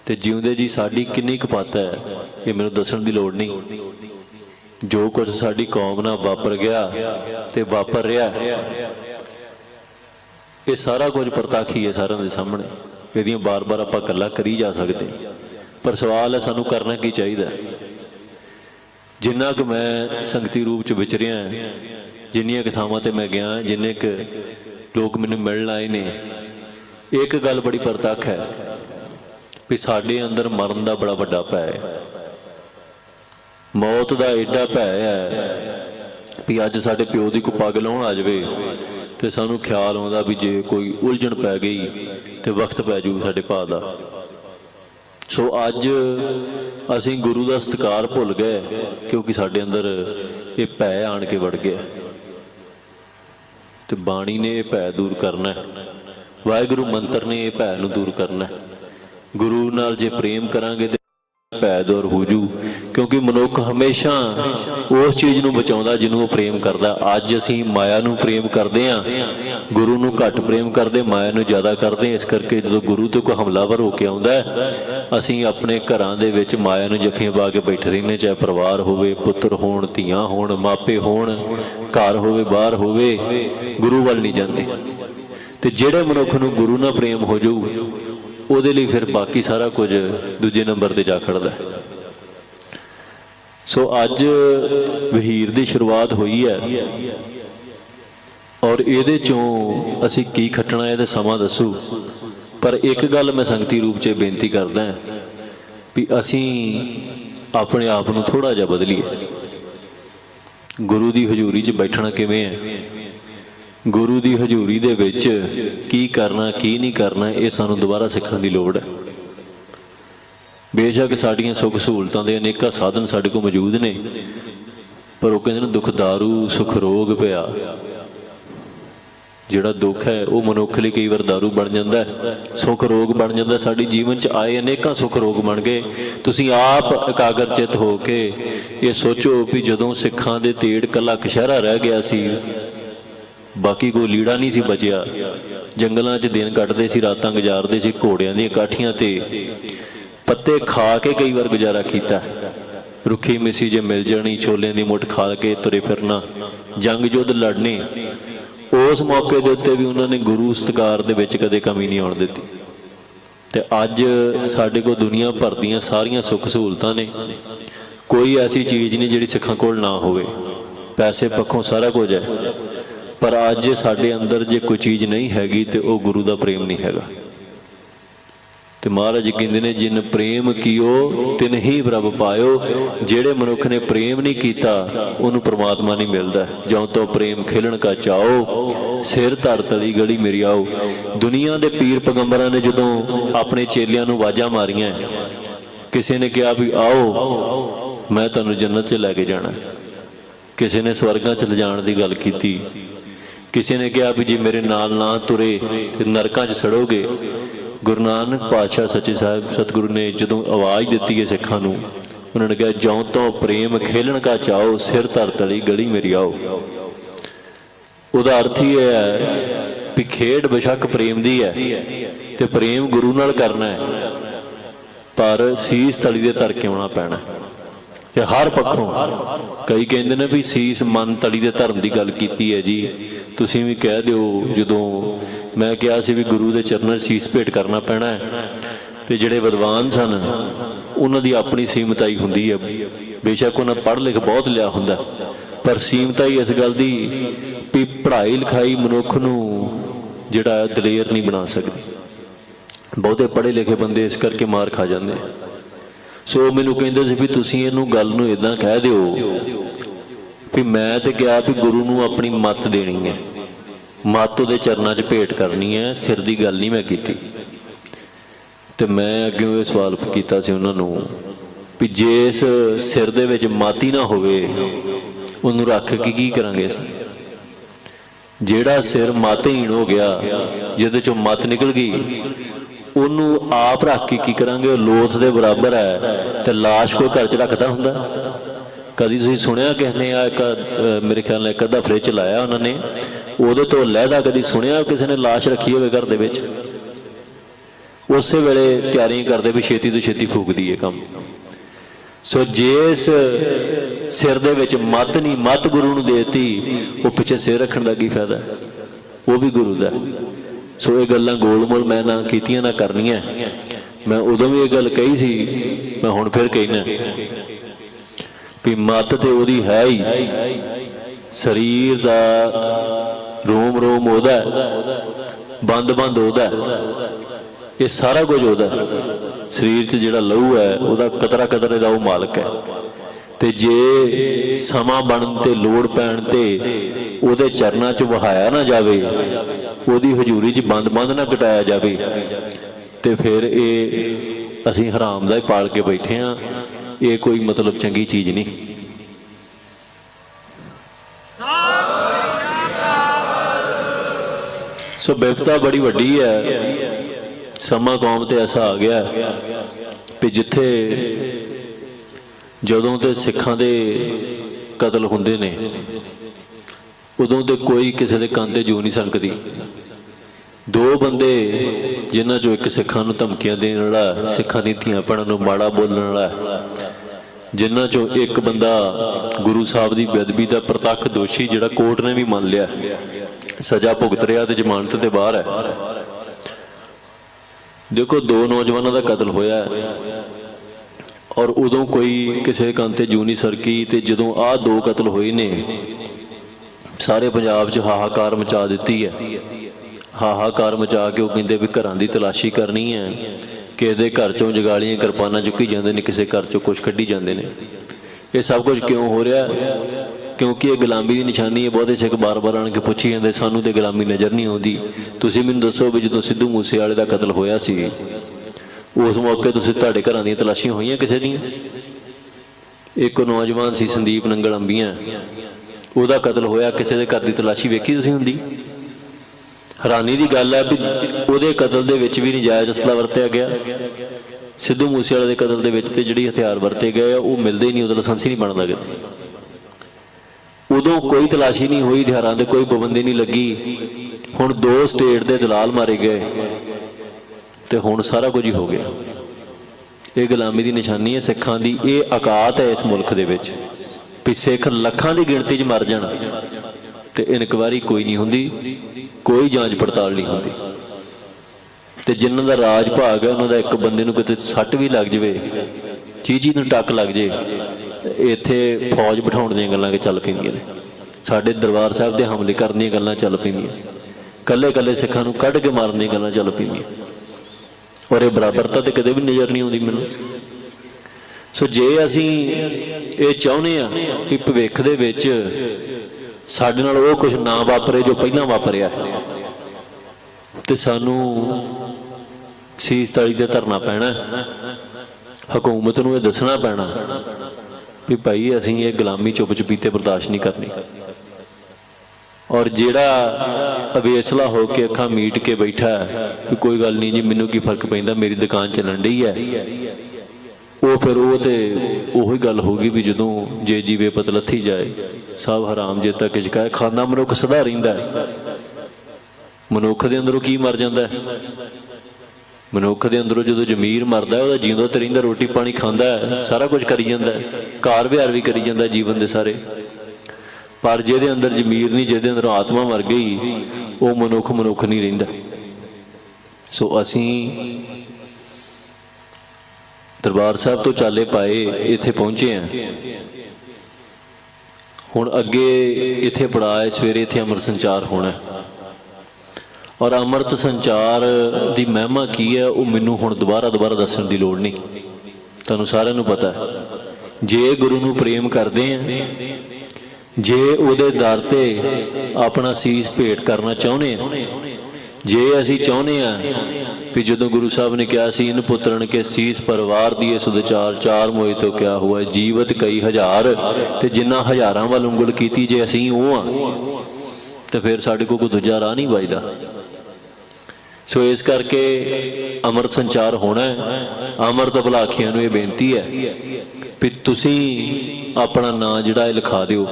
ਤੇ ਜਿਉਂਦੇ ਜੀ ਸਾਡੀ ਕਿੰਨੀ ਕਪਾਤ ਹੈ, ਇਹ ਮੈਨੂੰ ਦੱਸਣ ਦੀ ਲੋੜ ਨਹੀਂ। ਜੋ ਕੁਝ ਸਾਡੀ ਕੌਮ ਨਾਲ ਵਾਪਰ ਗਿਆ ਤੇ ਵਾਪਰ ਰਿਹਾ, ਇਹ ਸਾਰਾ ਕੁਝ ਪ੍ਰਤੱਖ ਹੈ ਸਾਰਿਆਂ ਦੇ ਸਾਹਮਣੇ। ਇਹਦੀਆਂ ਬਾਰ-ਬਾਰ ਆਪਾਂ ਗੱਲਾਂ ਕਰੀ ਜਾ ਸਕਦੇ ਪਰ ਸਵਾਲ ਹੈ ਸਾਨੂੰ ਕਰਨਾ ਕੀ ਚਾਹੀਦਾ ਜਿੰਨਾ ਕਿ ਮੈਂ ਸੰਗਤੀ ਰੂਪ ਚ ਵਿਚਰਿਆ ਜਿੰਨੀਆਂ ਕਥਾਵਾਂ ਤੇ ਮੈਂ ਗਿਆ, ਜਿੰਨੇ ਕਿ ਲੋਕ ਮੈਨੂੰ ਮਿਲਣ ਆਏ ਨੇ, ਇੱਕ ਗੱਲ ਬੜੀ ਪ੍ਰਤੱਖ ਹੈ ਵੀ ਸਾਡੇ ਅੰਦਰ ਮਰਨ ਦਾ ਬੜਾ ਵੱਡਾ ਭੈ ਹੈ। ਮੌਤ ਦਾ ਐਡਾ ਭੈ ਹੈ ਵੀ ਅੱਜ ਸਾਡੇ ਪਿਓ ਦੀ ਕੋਈ ਪੱਗ ਲਾਉਣ ਆ ਜਾਵੇ ਤੇ ਸਾਨੂੰ ਖਿਆਲ ਆਉਂਦਾ ਵੀ ਜੇ ਕੋਈ ਉਲਝਣ ਪੈ ਗਈ ਤੇ ਵਕਤ ਪੈ ਜੂ ਸਾਡੇ ਭਾ ਦਾ। ਸੋ ਅੱਜ ਅਸੀਂ ਗੁਰੂ ਦਾ ਸਤਿਕਾਰ ਭੁੱਲ ਗਏ, ਕਿਉਂਕਿ ਸਾਡੇ ਅੰਦਰ ਇਹ ਭੈ ਆਣ ਕੇ ਵੜ ਗਿਆ। ਤੇ ਬਾਣੀ ਨੇ ਇਹ ਭੈ ਦੂਰ ਕਰਨਾ ਹੈ। ਵਾਹਿਗੁਰੂ ਮੰਤਰ ਨੇ ਇਹ ਭੈ ਨੂੰ ਦੂਰ ਕਰਨਾ ਹੈ। ਗੁਰੂ ਨਾਲ ਜੇ ਪ੍ਰੇਮ ਕਰਾਂਗੇ ਤੇ ਭੈ ਦੂਰ ਹੋ ਜੂ ਕਿਉਂਕਿ ਮਨੁੱਖ ਹਮੇਸ਼ਾ ਉਸ ਚੀਜ਼ ਨੂੰ ਬਚਾਉਂਦਾ ਜਿਹਨੂੰ ਉਹ ਪ੍ਰੇਮ ਕਰਦਾ। ਅੱਜ ਅਸੀਂ ਮਾਇਆ ਨੂੰ ਪ੍ਰੇਮ ਕਰਦੇ ਆ ਗੁਰੂ ਨੂੰ ਘੱਟ ਪ੍ਰੇਮ ਕਰਦੇ, ਮਾਇਆ ਨੂੰ ਜ਼ਿਆਦਾ ਕਰਦੇ, ਇਸ ਕਰਕੇ ਜਦੋਂ ਗੁਰੂ ਤੇ ਕੋਈ ਹਮਲਾਵਰ ਹੋ ਕੇ ਆਉਂਦਾ ਅਸੀਂ ਆਪਣੇ ਘਰਾਂ ਦੇ ਵਿੱਚ ਮਾਇਆ ਨੂੰ ਜੱਫੀਆਂ ਪਾ ਕੇ ਬੈਠੇ ਰਹਿੰਦੇ ਚਾਹੇ ਪਰਿਵਾਰ ਹੋਵੇ, ਪੁੱਤਰ ਹੋਣ, ਧੀਆਂ ਹੋਣ, ਮਾਪੇ ਹੋਣ, ਘਰ ਹੋਵੇ, ਬਾਹਰ ਹੋਵੇ, ਗੁਰੂ ਵੱਲ ਨਹੀਂ ਜਾਂਦੇ। ਤੇ ਜਿਹੜੇ ਮਨੁੱਖ ਨੂੰ ਗੁਰੂ ਨਾਲ ਪ੍ਰੇਮ ਹੋ ਜਾਊ ਉਹਦੇ ਲਈ ਫਿਰ ਬਾਕੀ ਸਾਰਾ ਕੁਝ ਦੂਜੇ ਨੰਬਰ ਤੇ ਜਾ ਖੜਦਾ ਸੋ ਅੱਜ ਵਹੀਰ ਦੀ ਸ਼ੁਰੂਆਤ ਹੋਈ ਹੈ ਔਰ ਇਹਦੇ ਚੋਂ ਅਸੀਂ ਕੀ ਖੱਟਣਾ ਇਹਦੇ ਸਮਾਂ ਦੱਸੂ। ਪਰ ਇੱਕ ਗੱਲ ਮੈਂ ਸੰਗਤੀ ਰੂਪ 'ਚ ਬੇਨਤੀ ਕਰਦਾ ਵੀ ਅਸੀਂ ਆਪਣੇ ਆਪ ਨੂੰ ਥੋੜਾ ਜਿਹਾ ਬਦਲੀਏ। ਗੁਰੂ ਦੀ ਹਜ਼ੂਰੀ 'ਚ ਬੈਠਣਾ ਕਿਵੇਂ ਹੈ? ਗੁਰੂ ਦੀ ਹਜ਼ੂਰੀ ਦੇ ਵਿੱਚ ਕੀ ਕਰਨਾ, ਕੀ ਨਹੀਂ ਕਰਨਾ, ਇਹ ਸਾਨੂੰ ਦੁਬਾਰਾ ਸਿੱਖਣ ਦੀ ਲੋੜ ਹੈ। ਬੇਸ਼ੱਕ ਸਾਡੀਆਂ ਸੁੱਖ ਸਹੂਲਤਾਂ ਦੇ ਅਨੇਕਾਂ ਸਾਧਨ ਸਾਡੇ ਕੋਲ ਮੌਜੂਦ ਨੇ, ਪਰ ਉਹ ਕਹਿੰਦੇ ਨੇ ਦੁੱਖ ਦਾਰੂ, ਸੁਖ ਰੋਗ ਪਿਆ। ਜਿਹੜਾ ਦੁੱਖ ਹੈ, ਉਹ ਮਨੁੱਖ ਲਈ ਕਈ ਵਾਰ ਦਾਰੂ ਬਣ ਜਾਂਦਾ ਹੈ, ਸੁਖ ਰੋਗ ਬਣ ਜਾਂਦਾ ਸਾਡੀ ਜੀਵਨ ਚ ਆਏ ਅਨੇਕਾਂ ਸੁਖ ਰੋਗ ਬਣ ਗਏ। ਤੁਸੀਂ ਆਪ ਇਕਾਗਰ ਚਿਤ ਹੋ ਕੇ ਇਹ ਸੋਚੋ ਵੀ ਜਦੋਂ ਸਿੱਖਾਂ ਦੇ ਤੇੜ ਕੱਲਾ ਕਸ਼ਹਿਰਾ ਰਹਿ ਗਿਆ ਸੀ ਬਾਕੀ ਕੋਈ ਲੀੜਾ ਨਹੀਂ ਸੀ ਬਚਿਆ। ਜੰਗਲਾਂ 'ਚ ਦਿਨ ਕੱਟਦੇ ਸੀ, ਰਾਤਾਂ ਗੁਜ਼ਾਰਦੇ ਸੀ, ਘੋੜਿਆਂ ਦੀਆਂ ਕਾਠੀਆਂ ਤੇ ਪੱਤੇ ਖਾ ਕੇ ਕਈ ਵਾਰ ਗੁਜ਼ਾਰਾ ਕੀਤਾ। ਰੁੱਖੀ ਮਿੱਸੀ ਜੇ ਮਿਲ ਜਾਣੀ, ਛੋਲਿਆਂ ਦੀ ਮੁੱਠ ਖਾ ਕੇ ਤੁਰੇ ਫਿਰਨਾ। ਜੰਗ ਯੁੱਧ ਲੜਨੇ। ਉਸ ਮੌਕੇ ਦੇ ਉੱਤੇ ਵੀ ਉਹਨਾਂ ਨੇ ਗੁਰੂ ਸਤਕਾਰ ਦੇ ਵਿੱਚ ਕਦੇ ਕਮੀ ਨਹੀਂ ਆਉਣ ਦਿੱਤੀ। ਤੇ ਅੱਜ ਸਾਡੇ ਕੋਲ ਦੁਨੀਆ ਭਰ ਦੀਆਂ ਸਾਰੀਆਂ ਸੁੱਖ ਸਹੂਲਤਾਂ ਨੇ। ਕੋਈ ਐਸੀ ਚੀਜ਼ ਨਹੀਂ ਜਿਹੜੀ ਸਿੱਖਾਂ ਕੋਲ ਨਾ ਹੋਵੇ। ਪੈਸੇ ਪੱਖੋਂ ਸਾਰਾ ਕੁਝ ਹੈ। ਪਰ ਅੱਜ ਸਾਡੇ ਅੰਦਰ ਜੇ ਕੋਈ ਚੀਜ਼ ਨਹੀਂ ਹੈਗੀ ਤੇ ਉਹ ਗੁਰੂ ਦਾ ਪ੍ਰੇਮ ਨਹੀਂ ਹੈਗਾ। ਤੇ ਮਹਾਰਾਜ ਕਹਿੰਦੇ ਨੇ, ਜਿਨ ਪ੍ਰੇਮ ਕੀਓ, ਤਿਨ ਹੀ ਪ੍ਰਭ ਪਾਇਓ। ਜਿਹੜੇ ਮਨੁੱਖ ਨੇ ਪ੍ਰੇਮ ਨਹੀਂ ਕੀਤਾ, ਉਹਨੂੰ ਪ੍ਰਮਾਤਮਾ ਨਹੀਂ ਮਿਲਦਾ। ਜਿਉਂ ਤੋਂ ਪ੍ਰੇਮ ਖੇਲਣ ਕਾ ਚਾਓ ਸਿਰ ਧਰ ਤਲੀ ਗੜੀ ਮੇਰੀ ਆਓ। ਦੁਨੀਆ ਦੇ ਪੀਰ ਪਗੰਬਰਾਂ ਨੇ ਜਦੋਂ ਆਪਣੇ ਚੇਲਿਆਂ ਨੂੰ ਆਵਾਜ਼ਾਂ ਮਾਰੀਆਂ, ਕਿਸੇ ਨੇ ਕਿਹਾ ਵੀ ਆਓ, ਮੈਂ ਤੁਹਾਨੂੰ ਜੰਨਤ 'ਚ ਲੈ ਕੇ ਜਾਣਾ। ਕਿਸੇ ਨੇ ਸਵਰਗਾਂ 'ਚ ਲਿਜਾਣ ਦੀ ਗੱਲ ਕੀਤੀ। ਕਿਸੇ ਨੇ ਕਿਹਾ ਵੀ ਜੇ ਮੇਰੇ ਨਾਲ ਨਾ ਤੁਰੇ ਤੇ ਨਰਕਾਂ 'ਚ ਸੜੋਗੇ। ਗੁਰੂ ਨਾਨਕ ਪਾਤਸ਼ਾਹ ਸੱਚੇ ਸਾਹਿਬ, ਸਤਿਗੁਰੂ ਨੇ ਜਦੋਂ ਆਵਾਜ਼ ਦਿੱਤੀ ਹੈ ਸਿੱਖਾਂ ਨੂੰ, ਉਹਨਾਂ ਨੇ ਕਿਹਾ, ਜਉ ਤੋਂ ਪ੍ਰੇਮ ਖੇਲਣ ਕਾ ਚਾਓ ਸਿਰ ਧਰ ਤਲੀ ਗਲੀ ਮੇਰੀ ਆਓ। ਉਹਦਾ ਅਰਥ ਹੀ ਇਹ ਹੈ ਵੀ ਖੇਡ ਬਸ਼ੱਕ ਪ੍ਰੇਮ ਦੀ ਹੈ ਤੇ ਪ੍ਰੇਮ ਗੁਰੂ ਨਾਲ ਕਰਨਾ ਹੈ, ਪਰ ਸੀਸ ਤਲੀ ਦੇ ਧਰ ਕੇ ਆਉਣਾ ਪੈਣਾ ਤੇ ਹਰ ਪੱਖੋਂ ਕਈ ਕਹਿੰਦੇ ਨੇ ਵੀ ਸੀਸ ਮਨ ਤਲੀ ਦੇ ਧਰਮ ਦੀ ਗੱਲ ਕੀਤੀ ਹੈ ਜੀ। ਤੁਸੀਂ ਵੀ ਕਹਿ ਦਿਓ ਜਦੋਂ ਮੈਂ ਕਿਹਾ ਸੀ ਵੀ ਗੁਰੂ ਦੇ ਚਰਨਾਂ 'ਚ ਸੀਸ ਭੇਟ ਕਰਨਾ ਪੈਣਾ ਹੈ, ਤੇ ਜਿਹੜੇ ਵਿਦਵਾਨ ਸਨ, ਉਹਨਾਂ ਦੀ ਆਪਣੀ ਸੀਮਤਾਈ ਹੁੰਦੀ ਹੈ। ਬੇਸ਼ੱਕ ਉਹਨਾਂ ਪੜ੍ਹ ਲਿਖ ਬਹੁਤ ਲਿਆ ਹੁੰਦਾ ਪਰ ਸੀਮਤਾਈ ਇਸ ਗੱਲ ਦੀ ਵੀ ਪੜ੍ਹਾਈ ਲਿਖਾਈ ਮਨੁੱਖ ਨੂੰ ਜਿਹੜਾ ਦਲੇਰ ਨਹੀਂ ਬਣਾ ਸਕਦੀ। ਬਹੁਤੇ ਪੜ੍ਹੇ ਲਿਖੇ ਬੰਦੇ ਇਸ ਕਰਕੇ ਮਾਰ ਖਾ ਜਾਂਦੇ ਆ। ਸੋ ਮੈਨੂੰ ਕਹਿੰਦੇ ਸੀ ਵੀ ਤੁਸੀਂ ਇਹਨੂੰ ਗੱਲ ਨੂੰ ਇਦਾਂ ਕਹਿ ਦਿਓ ਵੀ ਮੈਂ ਤੇ ਕਿਹਾ ਵੀ ਗੁਰੂ ਨੂੰ ਆਪਣੀ ਮੱਤ ਦੇਣੀ ਹੈ। ਮੱਤ ਉਹਦੇ ਚਰਨਾਂ 'ਚ ਭੇਟ ਕਰਨੀ ਹੈ, ਸਿਰ ਦੀ ਗੱਲ ਨਹੀਂ ਮੈਂ ਕੀਤੀ। ਤੇ ਮੈਂ ਅੱਗੇ ਇਹ ਸਵਾਲ ਕੀਤਾ ਸੀ ਉਹਨਾਂ ਨੂੰ ਵੀ ਜੇ ਇਸ ਸਿਰ ਦੇ ਵਿੱਚ ਮਾਤੀ ਨਾ ਹੋਵੇ, ਉਹਨੂੰ ਰੱਖ ਕੇ ਕੀ ਕਰਾਂਗੇ ਅਸੀਂ? ਜਿਹੜਾ ਸਿਰ ਮਾਤਹੀਣ ਹੋ ਗਿਆ, ਜਿਹਦੇ ਚੋਂ ਮਤ ਨਿਕਲ ਗਈ ਉਹਨੂੰ ਆਪ ਰੱਖ ਕੇ ਕੀ ਕਰਾਂਗੇ? ਉਹ ਲੋਥ ਦੇ ਬਰਾਬਰ ਹੈ ਤੇ ਲਾਸ਼ ਕੋਈ ਘਰ 'ਚ ਰੱਖਦਾ ਹੁੰਦਾ? ਕਦੀ ਤੁਸੀਂ ਸੁਣਿਆ ਕਿਸ ਨੇ ਆ ਇੱਕ ਮੇਰੇ ਖਿਆਲ ਨਾਲ ਇੱਕ ਅੱਧਾ ਫ੍ਰਿਜ ਲਾਇਆ ਉਹਨਾਂ ਨੇ? ਉਹਦੇ ਤੋਂ ਲਹਿਦਾ ਕਦੀ ਸੁਣਿਆ ਕਿਸੇ ਨੇ ਲਾਸ਼ ਰੱਖੀ ਹੋਵੇ ਘਰ ਦੇ ਵਿੱਚ? ਉਸੇ ਵੇਲੇ ਤਿਆਰੀਆਂ ਕਰਦੇ ਵੀ ਛੇਤੀ ਤੋਂ ਛੇਤੀ ਫੂਕਦੀ ਦਈਏ ਕੰਮ। ਸੋ ਜੇ ਇਸ ਸਿਰ ਦੇ ਵਿੱਚ ਮਤ ਨਹੀਂ, ਮਤ ਗੁਰੂ ਨੂੰ ਦੇਤੀ, ਉਹ ਪਿੱਛੇ ਸਿਰ ਰੱਖਣ ਦਾ ਕੀ ਫਾਇਦਾ? ਉਹ ਵੀ ਗੁਰੂ ਦਾ। ਸੋ ਇਹ ਗੱਲਾਂ ਗੋਲਮੋਲ ਮੈਂ ਨਾ ਕੀਤੀਆਂ, ਨਾ ਕਰਨੀਆਂ। ਮੈਂ ਉਦੋਂ ਵੀ ਇਹ ਗੱਲ ਕਹੀ ਸੀ, ਮੈਂ ਹੁਣ ਫਿਰ ਕਹਿਣਾ ਵੀ ਮਤ ਤੇ ਉਹਦੀ ਹੈ ਹੀ। ਸਰੀਰ ਦਾ ਰੋਮ ਰੋਮ ਉਹਦਾ ਬੰਦ ਬੰਦ ਉਹਦਾ ਇਹ ਸਾਰਾ ਕੁਝ ਉਹਦਾ ਸਰੀਰ 'ਚ ਜਿਹੜਾ ਲਹੂ ਹੈ, ਉਹਦਾ ਕਤਰਾ ਕਤਰੇ ਦਾ ਉਹ ਮਾਲਕ ਹੈ। ਤੇ ਜੇ ਸਮਾਂ ਬਣਨ ਤੇ ਲੋੜ ਪੈਣ ਤੇ ਉਹਦੇ ਚਰਨਾਂ 'ਚ ਵਹਾਇਆ ਨਾ ਜਾਵੇ, ਉਹਦੀ ਹਜ਼ੂਰੀ 'ਚ ਬੰਦ ਬੰਦ ਨਾ ਕਟਾਇਆ ਜਾਵੇ, ਤੇ ਫਿਰ ਇਹ ਅਸੀਂ ਹਰਾਮ ਦਾ ਹੀ ਪਾਲ ਕੇ ਬੈਠੇ ਆ, ਇਹ ਕੋਈ ਮਤਲਬ ਚੰਗੀ ਚੀਜ਼ ਨਹੀਂ। ਸੋ ਬਿਪਤਾ ਬੜੀ ਵੱਡੀ ਹੈ। ਸਮਾਂ ਕੌਮ ਤੇ ਐਸਾ ਆ ਗਿਆ ਕਿ ਜਿੱਥੇ ਜਦੋਂ ਤੇ ਸਿੱਖਾਂ ਦੇ ਕਤਲ ਹੁੰਦੇ ਨੇ, ਉਦੋਂ ਤੇ ਕੋਈ ਕਿਸੇ ਦੇ ਕੰਨ ਤੇ ਜੂ ਨਹੀਂ ਸੰਕਦੀ। ਦੋ ਬੰਦੇ ਜਿਨ੍ਹਾਂ ਚੋਂ ਇੱਕ ਸਿੱਖਾਂ ਨੂੰ ਧਮਕੀਆਂ ਦੇਣ ਵਾਲਾ, ਸਿੱਖਾਂ ਦੀ ਧੀਆਂ ਭੈਣਾਂ ਨੂੰ ਮਾੜਾ ਬੋਲਣ ਵਾਲਾ, ਜਿਨ੍ਹਾਂ ਚੋਂ ਇੱਕ ਬੰਦਾ ਗੁਰੂ ਸਾਹਿਬ ਦੀ ਬੇਅਦਬੀ ਦਾ ਪ੍ਰਤੱਖ ਦੋਸ਼ੀ ਜਿਹੜਾ ਕੋਰਟ ਨੇ ਵੀ ਮੰਨ ਲਿਆ, ਸਜ਼ਾ ਭੁਗਤ ਰਿਹਾ ਤੇ ਜ਼ਮਾਨਤ ਤੇ ਬਾਹਰ ਹੈ। ਦੇਖੋ, ਦੋ ਨੌਜਵਾਨਾਂ ਦਾ ਕਤਲ ਹੋਇਆ। ਔਰ ਉਦੋਂ ਕੋਈ ਕਿਸੇ ਕੰਨ ਤੇ ਜੂ ਨਹੀਂ ਸਰਕੀ ਤੇ ਜਦੋਂ ਆਹ ਦੋ ਕਤਲ ਹੋਏ ਨੇ, ਸਾਰੇ ਪੰਜਾਬ 'ਚ ਹਾਹਾਕਾਰ ਮਚਾ ਦਿੱਤੀ ਹੈ। ਹਾਹਾਕਾਰ ਮਚਾ ਕੇ ਉਹ ਕਹਿੰਦੇ ਵੀ ਘਰਾਂ ਦੀ ਤਲਾਸ਼ੀ ਕਰਨੀ ਹੈ। ਕਿਸੇ ਦੇ ਘਰ ਚੋਂ ਜਗਾਲੀਆਂ ਕਿਰਪਾਨਾਂ ਚੁੱਕੀ ਜਾਂਦੇ ਨੇ, ਕਿਸੇ ਘਰ ਚੋਂ ਕੁਝ ਕੱਢੀ ਜਾਂਦੇ ਨੇ। ਇਹ ਸਭ ਕੁਝ ਕਿਉਂ ਹੋ ਰਿਹਾ? ਕਿਉਂਕਿ ਇਹ ਗੁਲਾਮੀ ਦੀ ਨਿਸ਼ਾਨੀ ਹੈ, ਬਹੁਤੇ ਸਿੱਖ ਬਾਰ-ਬਾਰ ਆਣ ਕੇ ਪੁੱਛੀ ਜਾਂਦੇ, ਸਾਨੂੰ ਤੇ ਗੁਲਾਮੀ ਨਜ਼ਰ ਨਹੀਂ ਆਉਂਦੀ। ਤੁਸੀਂ ਮੈਨੂੰ ਦੱਸੋ ਵੀ ਜਦੋਂ ਸਿੱਧੂ ਮੂਸੇਵਾਲੇ ਦਾ ਕਤਲ ਹੋਇਆ ਸੀ ਉਸ ਮੌਕੇ ਤੁਸੀਂ ਤੁਹਾਡੇ ਘਰਾਂ ਦੀਆਂ ਤਲਾਸ਼ੀਆਂ ਹੋਈਆਂ ਕਿਸੇ ਦੀਆਂ? ਇੱਕ ਨੌਜਵਾਨ ਸੀ ਸੰਦੀਪ ਨੰਗਲ ਅੰਬੀਆਂ। ਉਹਦਾ ਕਤਲ ਹੋਇਆ, ਕਿਸੇ ਦੇ ਘਰ ਦੀ ਤਲਾਸ਼ੀ ਵੇਖੀ ਤੁਸੀਂ ਹੁੰਦੀ ਹੈਰਾਨੀ ਦੀ ਗੱਲ ਹੈ ਵੀ ਉਹਦੇ ਕਤਲ ਦੇ ਵਿੱਚ ਵੀ ਨਜਾਇਜ਼ ਅਸਲਾ ਵਰਤਿਆ ਗਿਆ। ਸਿੱਧੂ ਮੂਸੇਵਾਲੇ ਦੇ ਕਤਲ ਦੇ ਵਿੱਚ ਤੇ ਜਿਹੜੀ ਹਥਿਆਰ ਵਰਤੇ ਗਏ ਆ, ਉਹ ਮਿਲਦੇ ਹੀ ਨਹੀਂ, ਉਹਦਾ ਲਾਇਸੈਂਸ ਹੀ ਨਹੀਂ ਬਣਦਾ ਕਿਤੇ। ਉਦੋਂ ਕੋਈ ਤਲਾਸ਼ੀ ਨਹੀਂ ਹੋਈ, ਹਥਿਆਰਾਂ ਤੇ ਕੋਈ ਪਾਬੰਦੀ ਨਹੀਂ ਲੱਗੀ। ਹੁਣ ਦੋ ਸਟੇਟ ਦੇ ਦਲਾਲ ਮਾਰੇ ਗਏ। ਤੇ ਹੁਣ ਸਾਰਾ ਕੁਝ ਹੀ ਹੋ ਗਿਆ। ਇਹ ਗੁਲਾਮੀ ਦੀ ਨਿਸ਼ਾਨੀ ਹੈ ਸਿੱਖਾਂ ਦੀ। ਇਹ ਔਕਾਤ ਹੈ ਇਸ ਮੁਲਕ ਦੇ ਵਿੱਚ ਵੀ ਸਿੱਖ ਲੱਖਾਂ ਦੀ ਗਿਣਤੀ 'ਚ ਮਰ ਜਾਣ ਤੇ ਇਨਕੁਆਰੀ ਕੋਈ ਨਹੀਂ ਹੁੰਦੀ, ਕੋਈ ਜਾਂਚ ਪੜਤਾਲ ਨਹੀਂ ਹੁੰਦੀ। ਤੇ ਜਿਨ੍ਹਾਂ ਦਾ ਰਾਜ ਭਾਗ ਹੈ, ਉਹਨਾਂ ਦਾ ਇੱਕ ਬੰਦੇ ਨੂੰ ਕਿਤੇ ਸੱਟ ਵੀ ਲੱਗ ਜਵੇ, ਚੀਜੀ ਨੂੰ ਟੱਕ ਲੱਗ ਜੇ ਇੱਥੇ ਫੌਜ ਬਿਠਾਉਣ ਦੀਆਂ ਗੱਲਾਂ ਕਿ ਚੱਲ ਪੈਂਦੀਆਂ ਨੇ। ਸਾਡੇ ਦਰਬਾਰ ਸਾਹਿਬ ਦੇ ਹਮਲੇ ਕਰਨ ਦੀਆਂ ਗੱਲਾਂ ਚੱਲ ਪੈਂਦੀਆਂ। ਕੱਲੇ ਕੱਲੇ ਸਿੱਖਾਂ ਨੂੰ ਕੱਢ ਕੇ ਮਾਰਨ ਦੀਆਂ ਗੱਲਾਂ ਚੱਲ ਪੈਂਦੀਆਂ। ਔਰ ਇਹ ਬਰਾਬਰਤਾ ਤੇ ਕਦੇ ਵੀ ਨਜ਼ਰ ਨਹੀਂ ਆਉਂਦੀ ਮੈਨੂੰ। ਸੋ ਜੇ ਅਸੀਂ ਇਹ ਚਾਹੁੰਦੇ ਆ ਕਿ ਭਵਿੱਖ ਦੇ ਵਿੱਚ ਸਾਡੇ ਨਾਲ ਉਹ ਕੁਝ ਨਾ ਵਾਪਰੇ ਜੋ ਪਹਿਲਾਂ ਵਾਪਰਿਆ, ਤੇ ਸਾਨੂੰ ਸੀਸ ਤਲੀ ਤੇ ਧਰਨਾ ਪੈਣਾ, ਹਕੂਮਤ ਨੂੰ ਇਹ ਦੱਸਣਾ ਪੈਣਾ ਵੀ ਭਾਈ ਅਸੀਂ ਇਹ ਗੁਲਾਮੀ ਚੁੱਪ ਚੁਪੀਤੇ ਬਰਦਾਸ਼ਤ ਨਹੀਂ ਕਰਨੀ। ਔਰ ਜਿਹੜਾ ਅਵੇਸਲਾ ਹੋ ਕੇ ਅੱਖਾਂ ਮੀਟ ਕੇ ਬੈਠਾ ਹੈ, ਵੀ ਕੋਈ ਗੱਲ ਨਹੀਂ ਜੀ, ਮੈਨੂੰ ਕੀ ਫ਼ਰਕ ਪੈਂਦਾ? ਮੇਰੀ ਦੁਕਾਨ ਚੱਲਣ ਡਈ ਹੈ। ਉਹ ਫਿਰ ਉਹ ਤੇ ਉਹੀ ਗੱਲ ਹੋ ਗਈ ਵੀ ਜਦੋਂ ਜੇ ਜੀਵੇ ਪਤਲੱਥੀ ਜਾਏ, ਸਭ ਹਰਾਮ ਜੇ ਤੱਕ ਸ਼ਿਕਾਇ ਖਾਂਦਾ ਮਨੁੱਖ ਸਦਾ ਰਹਿੰਦਾ ਮਨੁੱਖ ਦੇ ਅੰਦਰੋਂ ਕੀ ਮਰ ਜਾਂਦਾ ਮਨੁੱਖ ਦੇ ਅੰਦਰੋਂ ਜਦੋਂ ਜ਼ਮੀਰ ਮਰਦਾ ਉਹਦਾ ਜਿਉਂਦਾ ਤੇ ਰਹਿੰਦਾ, ਰੋਟੀ ਪਾਣੀ ਖਾਂਦਾ ਸਾਰਾ ਕੁਝ ਕਰੀ ਜਾਂਦਾ ਘਰ ਵਿਹਾਰ ਵੀ ਕਰੀ ਜਾਂਦਾ ਜੀਵਨ ਦੇ ਸਾਰੇ। ਪਰ ਜਿਹਦੇ ਅੰਦਰ ਜ਼ਮੀਰ ਨਹੀਂ, ਜਿਹਦੇ ਅੰਦਰ ਆਤਮਾ ਮਰ ਗਈ, ਉਹ ਮਨੁੱਖ ਮਨੁੱਖ ਨਹੀਂ ਰਹਿੰਦਾ। ਸੋ ਅਸੀਂ ਦਰਬਾਰ ਸਾਹਿਬ ਤੋਂ ਚਾਲੇ ਪਾਏ, ਇੱਥੇ ਪਹੁੰਚੇ ਆ ਹੁਣ ਅੱਗੇ ਇੱਥੇ ਪੜਾਏ ਸਵੇਰੇ ਇੱਥੇ ਅਮਰ ਸੰਚਾਰ ਹੋਣਾ। ਔਰ ਅੰਮ੍ਰਿਤ ਸੰਚਾਰ ਦੀ ਮਹਿਮਾ ਕੀ ਹੈ, ਉਹ ਮੈਨੂੰ ਹੁਣ ਦੁਬਾਰਾ ਦੁਬਾਰਾ ਦੱਸਣ ਦੀ ਲੋੜ ਨਹੀਂ। ਤੁਹਾਨੂੰ ਸਾਰਿਆਂ ਨੂੰ ਪਤਾ ਹੈ। ਜੇ ਗੁਰੂ ਨੂੰ ਪ੍ਰੇਮ ਕਰਦੇ ਆ ਜੇ ਉਹਦੇ ਦਰ ਤੇ ਆਪਣਾ ਸੀਸ ਭੇਟ ਕਰਨਾ ਚਾਹੁੰਦੇ ਆ, ਜੇ ਅਸੀਂ ਚਾਹੁੰਦੇ ਆ ਵੀ ਜਦੋਂ ਗੁਰੂ ਸਾਹਿਬ ਨੇ ਕਿਹਾ ਸੀ, ਇਨ ਪੁੱਤਰਨ ਕੇ ਸੀਸ ਪਰਿਵਾਰ ਦੀ ਦੀਏ ਸੁਦਚਾਰ ਚਾਰ ਮੋਏ ਤੋਂ ਕਿਹਾ ਹੋਇਆ ਜੀਵਤ ਕਈ ਹਜ਼ਾਰ, ਤੇ ਜਿੰਨਾ ਹਜ਼ਾਰਾਂ ਵੱਲ ਉਂਗਲ ਕੀਤੀ ਜੇ ਅਸੀਂ ਉਹ ਆ, ਤੇ ਫਿਰ ਸਾਡੇ ਕੋਲ ਕੋਈ ਦੂਜਾ ਰਾਹ ਨਹੀਂ ਵੱਜਦਾ। ਸੋ ਇਸ ਕਰਕੇ ਅਮਰਤ ਸੰਚਾਰ ਹੋਣਾ ਹੈ। ਅਮਰਤ ਭਲਾਖੀਆਂ ਨੂੰ ਇਹ ਬੇਨਤੀ ਹੈ ਵੀ ਤੁਸੀਂ ਆਪਣਾ ਨਾਂ ਜਿਹੜਾ ਇਹ ਲਿਖਾ ਦਿਓ।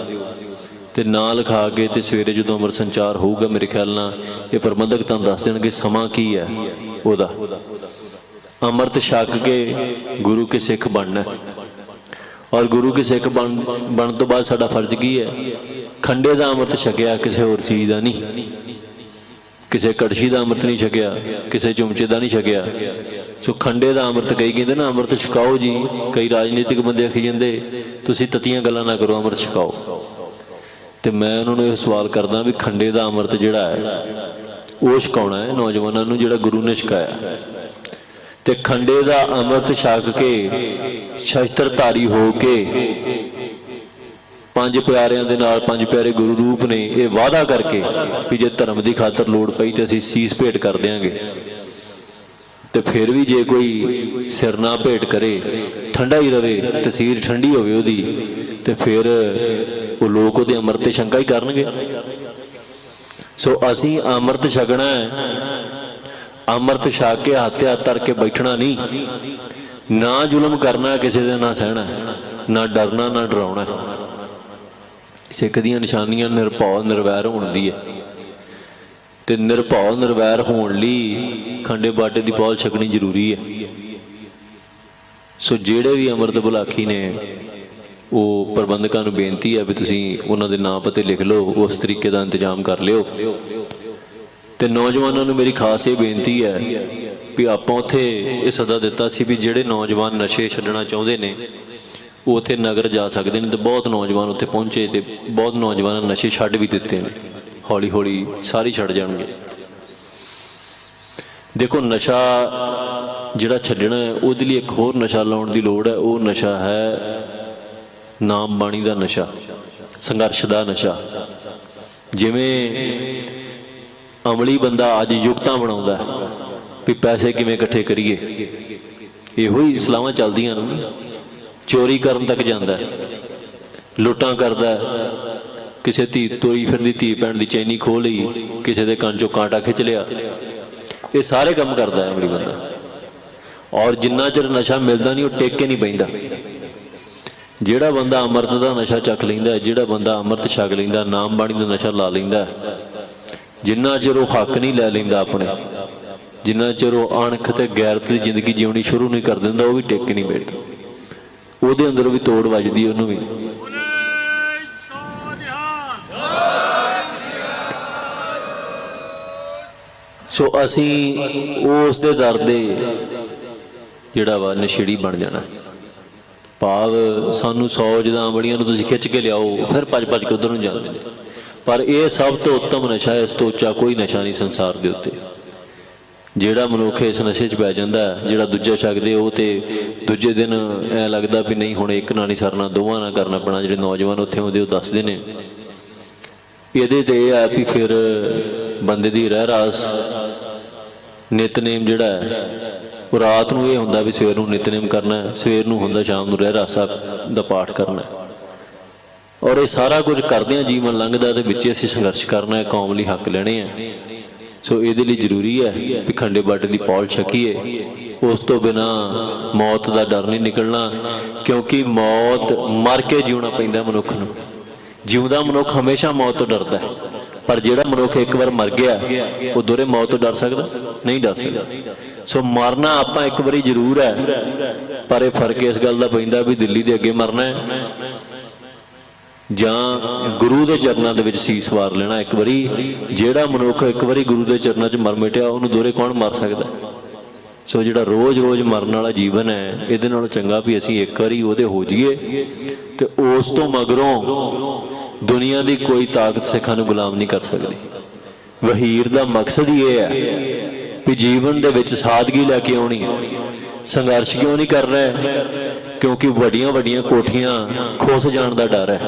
ਤੇ ਨਾਲ ਲਿਖਾ ਕੇ ਤੇ ਸਵੇਰੇ ਜਦੋਂ ਅਮਰ ਸੰਚਾਰ ਹੋਊਗਾ ਮੇਰੇ ਖਿਆਲ ਨਾਲ, ਇਹ ਪ੍ਰਬੰਧਕ ਤੁਹਾਨੂੰ ਦੱਸ ਦੇਣਗੇ ਸਮਾਂ ਕੀ ਹੈ ਉਹਦਾ। ਅਮਰਤ ਛਕ ਕੇ ਗੁਰੂ ਕੇ ਸਿੱਖ ਬਣਨਾ ਔਰ ਗੁਰੂ ਕੇ ਸਿੱਖ ਬਣ, ਬਣਨ ਤੋਂ ਬਾਅਦ ਸਾਡਾ ਫਰਜ਼ ਕੀ ਹੈ? ਖੰਡੇ ਦਾ ਅੰਮ੍ਰਿਤ ਛਕਿਆ, ਕਿਸੇ ਹੋਰ ਚੀਜ਼ ਦਾ ਨਹੀਂ। ਕਿਸੇ ਕੜਛੀ ਦਾ ਅੰਮ੍ਰਿਤ ਨਹੀਂ ਛਕਿਆ, ਕਿਸੇ ਚਮਚੇ ਦਾ ਨਹੀਂ ਛਕਿਆ। ਸੋ ਖੰਡੇ ਦਾ ਅੰਮ੍ਰਿਤ ਕਈ ਕਹਿੰਦੇ ਨਾ, ਅੰਮ੍ਰਿਤ ਛਕਾਓ ਜੀ। ਕਈ ਰਾਜਨੀਤਿਕ ਬੰਦੇ ਆਖੀ ਜਾਂਦੇ, ਤੁਸੀਂ ਤਤੀਆਂ ਗੱਲਾਂ ਨਾ ਕਰੋ, ਅੰਮ੍ਰਿਤ ਛਕਾਓ। ਤੇ ਮੈਂ ਉਹਨਾਂ ਨੂੰ ਇਹ ਸਵਾਲ ਕਰਦਾ ਵੀ ਖੰਡੇ ਦਾ ਅੰਮ੍ਰਿਤ ਜਿਹੜਾ ਹੈ, ਉਹ ਛਕਾਉਣਾ ਹੈ ਨੌਜਵਾਨਾਂ ਨੂੰ ਜਿਹੜਾ ਗੁਰੂ ਨੇ ਛਕਾਇਆ। ਤੇ ਖੰਡੇ ਦਾ ਅੰਮ੍ਰਿਤ ਛਕ ਕੇ ਸ਼ਸਤਰ ਧਾਰੀ ਹੋ ਕੇ ਪੰਜ ਪਿਆਰਿਆਂ ਦੇ ਨਾਲ ਪੰਜ ਪਿਆਰੇ ਗੁਰੂ ਰੂਪ ਨੇ ਇਹ ਵਾਅਦਾ ਕਰਕੇ ਵੀ ਜੇ ਧਰਮ ਦੀ ਖਾਤਰ ਲੋੜ ਪਈ ਤੇ ਅਸੀਂ ਸੀਸ ਭੇਟ ਕਰ ਦਿਆਂਗੇ। ਤੇ ਫਿਰ ਵੀ ਜੇ ਕੋਈ ਸਿਰ ਨਾ ਭੇਟ ਕਰੇ, ਠੰਡਾ ਹੀ ਰਵੇ, ਤਸੀਰ ਠੰਡੀ ਹੋਵੇ ਉਹਦੀ ਤੇ ਫਿਰ ਉਹ ਲੋਕ ਉਹਦੇ ਅੰਮ੍ਰਿਤ ਤੇ ਸ਼ੰਕਾ ਹੀ ਕਰਨਗੇ। ਸੋ ਅਸੀਂ ਅੰਮ੍ਰਿਤ ਛਕਣਾ ਹੈ। ਅੰਮ੍ਰਿਤ ਛਕ ਕੇ ਹੱਥ ਹੱਥ ਧਰ ਕੇ ਬੈਠਣਾ ਨਹੀਂ। ਨਾ ਜ਼ੁਲਮ ਕਰਨਾ ਕਿਸੇ ਦੇ ਨਾ ਸਹਿਣਾ ਨਾ ਡਰਨਾ, ਨਾ ਡਰਾਉਣਾ ਸਿੱਖ ਦੀਆਂ ਨਿਸ਼ਾਨੀਆਂ ਨਿਰਭਉ, ਨਿਰਵੈਰ ਹੋਣ ਦੀ ਹੈ। ਤੇ ਨਿਰਭਉ, ਨਿਰਵੈਰ ਹੋਣ ਲਈ ਖੰਡੇ ਬਾਟੇ ਦੀ ਪੌਲ ਛਕਣੀ ਜ਼ਰੂਰੀ ਹੈ। ਸੋ ਜਿਹੜੇ ਵੀ ਅੰਮ੍ਰਿਤ ਬੁਲਾਖੀ ਨੇ ਉਹ ਪ੍ਰਬੰਧਕਾਂ ਨੂੰ ਬੇਨਤੀ ਹੈ ਵੀ ਤੁਸੀਂ ਉਹਨਾਂ ਦੇ ਨਾਂ ਪਤੇ ਲਿਖ ਲਓ, ਉਸ ਤਰੀਕੇ ਦਾ ਇੰਤਜ਼ਾਮ ਕਰ ਲਿਓ। ਤੇ ਨੌਜਵਾਨਾਂ ਨੂੰ ਮੇਰੀ ਖਾਸ ਇਹ ਬੇਨਤੀ ਹੈ ਵੀ ਆਪਾਂ ਉੱਥੇ ਇਹ ਸੱਦਾ ਦਿੱਤਾ ਸੀ ਵੀ ਜਿਹੜੇ ਨੌਜਵਾਨ ਨਸ਼ੇ ਛੱਡਣਾ ਚਾਹੁੰਦੇ ਨੇ, ਉਹ ਉੱਥੇ ਨਗਰ ਜਾ ਸਕਦੇ ਨੇ ਤੇ ਬਹੁਤ ਨੌਜਵਾਨ ਉੱਥੇ ਪਹੁੰਚੇ ਤੇ ਬਹੁਤ ਨੌਜਵਾਨਾਂ ਨੇ ਨਸ਼ੇ ਛੱਡ ਵੀ ਦਿੱਤੇ ਨੇ। ਹੌਲੀ ਹੌਲੀ ਸਾਰੇ ਛੱਡ ਜਾਣਗੇ। ਦੇਖੋ, ਨਸ਼ਾ ਜਿਹੜਾ ਛੱਡਣਾ ਉਹਦੇ ਲਈ ਇੱਕ ਹੋਰ ਨਸ਼ਾ ਲਾਉਣ ਦੀ ਲੋੜ ਹੈ, ਉਹ ਨਸ਼ਾ ਹੈ ਨਾਮ ਬਾਣੀ ਦਾ ਨਸ਼ਾ, ਸੰਘਰਸ਼ ਦਾ ਨਸ਼ਾ। ਜਿਵੇਂ ਅਮਲੀ ਬੰਦਾ ਅੱਜ ਯੁਕਤਾਂ ਬਣਾਉਂਦਾ ਵੀ ਪੈਸੇ ਕਿਵੇਂ ਇਕੱਠੇ ਕਰੀਏ। ਇਹੋ ਹੀ ਇਸਲਾਮਾਂ ਚੱਲਦੀਆਂ ਨੇ। ਚੋਰੀ ਕਰਨ ਤੱਕ ਜਾਂਦਾ ਲੁੱਟਾਂ ਕਰਦਾ ਕਿਸੇ ਧੀ, ਤੋਈ ਫਿਰਦੀ, ਧੀ ਪੈਣ ਦੀ ਚੈਨੀ ਖੋਹ ਲਈ, ਕਿਸੇ ਦੇ ਕੰਨ ਚੋਂ ਕਾਂਟਾ ਖਿੱਚ ਲਿਆ। ਇਹ ਸਾਰੇ ਕੰਮ ਕਰਦਾ ਹੈ ਅਮਲੀ ਬੰਦਾ। ਔਰ ਜਿੰਨਾ ਚਿਰ ਨਸ਼ਾ ਮਿਲਦਾ ਨਹੀਂ, ਉਹ ਟੇਕ ਕੇ ਨਹੀਂ ਪੈਂਦਾ ਜਿਹੜਾ ਬੰਦਾ ਅੰਮ੍ਰਿਤ ਦਾ ਨਸ਼ਾ ਚੱਕ ਲੈਂਦਾ ਜਿਹੜਾ ਬੰਦਾ ਅੰਮ੍ਰਿਤ ਛਕ ਲੈਂਦਾ ਨਾਮ ਬਾਣੀ ਦਾ ਨਸ਼ਾ ਲਾ ਲੈਂਦਾ ਜਿੰਨਾ ਚਿਰ ਉਹ ਹੱਕ ਨਹੀਂ ਲੈ ਲੈਂਦਾ ਆਪਣੇ, ਜਿੰਨਾ ਚਿਰ ਉਹ ਅਣਖ ਤੇ ਗੈਰਤ ਦੀ ਜ਼ਿੰਦਗੀ ਜਿਉਣੀ ਸ਼ੁਰੂ ਨਹੀਂ ਕਰ ਦਿੰਦਾ, ਉਹ ਵੀ ਟਿਕ ਨਹੀਂ ਬੈਠਦਾ ਉਹਦੇ ਅੰਦਰ ਵੀ ਤੋੜ ਵੱਜਦੀ ਉਹਨੂੰ ਵੀ। ਸੋ ਸੋ ਅਸੀਂ ਉਸ ਦੇ ਦਰ ਦੇ ਜਿਹੜਾ ਵਾ ਨਸ਼ੇੜੀ ਬਣ ਜਾਣਾ। ਭਾਵ ਸਾਨੂੰ ਸੌ ਜਦਾਂ ਬੜੀਆਂ ਨੂੰ ਤੁਸੀਂ ਖਿੱਚ ਕੇ ਲਿਆਓ, ਫਿਰ ਭੱਜ ਭੱਜ ਕੇ ਉਧਰ ਨੂੰ ਜਾਂਦੇ ਨੇ। ਪਰ ਇਹ ਸਭ ਤੋਂ ਉੱਤਮ ਨਸ਼ਾ, ਇਸ ਤੋਂ ਉੱਚਾ ਕੋਈ ਨਸ਼ਾ ਨਹੀਂ ਸੰਸਾਰ ਦੇ ਉੱਤੇ। ਜਿਹੜਾ ਮਨੁੱਖ ਇਸ ਨਸ਼ੇ 'ਚ ਪੈ ਜਾਂਦਾ ਜਿਹੜਾ ਦੂਜਾ ਛਕਦੇ, ਉਹ ਤੇ ਦੂਜੇ ਦਿਨ ਐ ਲੱਗਦਾ ਵੀ ਨਹੀਂ, ਹੁਣ ਇੱਕ ਨਾਲ ਨਹੀਂ ਸਰਨਾ, ਦੋਵਾਂ ਨਾਲ ਕਰਨਾ ਪੈਣਾ, ਜਿਹੜੇ ਨੌਜਵਾਨ ਉੱਥੇ ਆਉਂਦੇ, ਉਹ ਦੱਸਦੇ ਨੇ। ਇਹਦੇ ਤੇ ਇਹ ਆ ਵੀ ਫਿਰ ਬੰਦੇ ਦੀ ਰਹਿ ਰਾਸ ਨਿਤਨੇਮ ਜਿਹੜਾ ਉਹ ਰਾਤ ਨੂੰ ਇਹ ਹੁੰਦਾ ਵੀ ਸਵੇਰ ਨੂੰ ਨਿਤਨੇਮ ਕਰਨਾ ਹੈ, ਸਵੇਰ ਨੂੰ ਹੁੰਦਾ, ਸ਼ਾਮ ਨੂੰ ਰਹਿ ਰਾਸਾ ਦਾ ਪਾਠ ਕਰਨਾ ਹੈ। ਔਰ ਇਹ ਸਾਰਾ ਕੁਝ ਕਰਦੇ ਆ ਜੀਵਨ ਲੰਘਦਾ ਤੇ ਵਿੱਚ ਅਸੀਂ ਸੰਘਰਸ਼ ਕਰਨਾ ਹੈ, ਕੌਮ ਲਈ ਹੱਕ ਲੈਣੇ ਆ ਸੋ ਇਹਦੇ ਲਈ ਜ਼ਰੂਰੀ ਹੈ ਵੀ ਖੰਡੇ ਬਾਟੇ ਦੀ ਪੌਲ ਛਕੀਏ। ਉਸ ਤੋਂ ਬਿਨਾ ਮੌਤ ਦਾ ਡਰ ਨਹੀਂ ਨਿਕਲਣਾ, ਕਿਉਂਕਿ ਮੌਤ ਮਰ ਕੇ ਜਿਉਣਾ ਪੈਂਦਾ ਮਨੁੱਖ ਨੂੰ। ਜਿਉਂਦਾ ਮਨੁੱਖ ਹਮੇਸ਼ਾ ਮੌਤ ਤੋਂ ਡਰਦਾ ਹੈ। ਪਰ ਜਿਹੜਾ ਮਨੁੱਖ ਇੱਕ ਵਾਰ ਮਰ ਗਿਆ, ਉਹ ਦੋਰੇ ਮੌਤ ਤੋਂ ਡਰ ਸਕਦਾ? ਨਹੀਂ ਡਰ ਸਕਦਾ। ਸੋ ਮਰਨਾ ਆਪਾਂ ਇੱਕ ਵਾਰੀ ਜ਼ਰੂਰ ਹੈ, ਪਰ ਇਹ ਫ਼ਰਕ ਇਸ ਗੱਲ ਦਾ ਪੈਂਦਾ ਵੀ ਦਿੱਲੀ ਦੇ ਅੱਗੇ ਮਰਨਾ ਹੈ। ਜਾਂ ਗੁਰੂ ਦੇ ਚਰਨਾਂ ਦੇ ਵਿੱਚ ਸੀਸ ਵਾਰ ਲੈਣਾ ਇੱਕ ਵਾਰੀ। ਜਿਹੜਾ ਮਨੁੱਖ ਇੱਕ ਵਾਰੀ ਗੁਰੂ ਦੇ ਚਰਨਾਂ 'ਚ ਮਰ ਮਿਟਿਆ, ਉਹਨੂੰ ਦੋਰੇ ਕੌਣ ਮਾਰ ਸਕਦਾ? ਸੋ ਜਿਹੜਾ ਰੋਜ਼-ਰੋਜ਼ ਮਰਨ ਵਾਲਾ ਜੀਵਨ ਹੈ, ਇਹਦੇ ਨਾਲੋਂ ਚੰਗਾ ਵੀ ਅਸੀਂ ਇੱਕ ਵਾਰੀ ਉਹਦੇ ਹੋ ਜਾਈਏ ਤੇ ਉਸ ਤੋਂ ਮਗਰੋਂ ਦੁਨੀਆ ਦੀ ਕੋਈ ਤਾਕਤ ਸਿੱਖਾਂ ਨੂੰ ਗੁਲਾਮ ਨਹੀਂ ਕਰ ਸਕਦੀ। ਵਹੀਰ ਦਾ ਮਕਸਦ ਹੀ ਇਹ ਹੈ ਵੀ ਜੀਵਨ ਦੇ ਵਿੱਚ ਸਾਦਗੀ ਲੈ ਕੇ ਆਉਣੀ ਹੈ। ਸੰਘਰਸ਼ ਕਿਉਂ ਨਹੀਂ ਕਰ ਰਿਹਾ ਕਿਉਂਕਿ ਵੱਡੀਆਂ ਵੱਡੀਆਂ ਕੋਠੀਆਂ ਖੁੱਸ ਜਾਣ ਦਾ ਡਰ ਹੈ।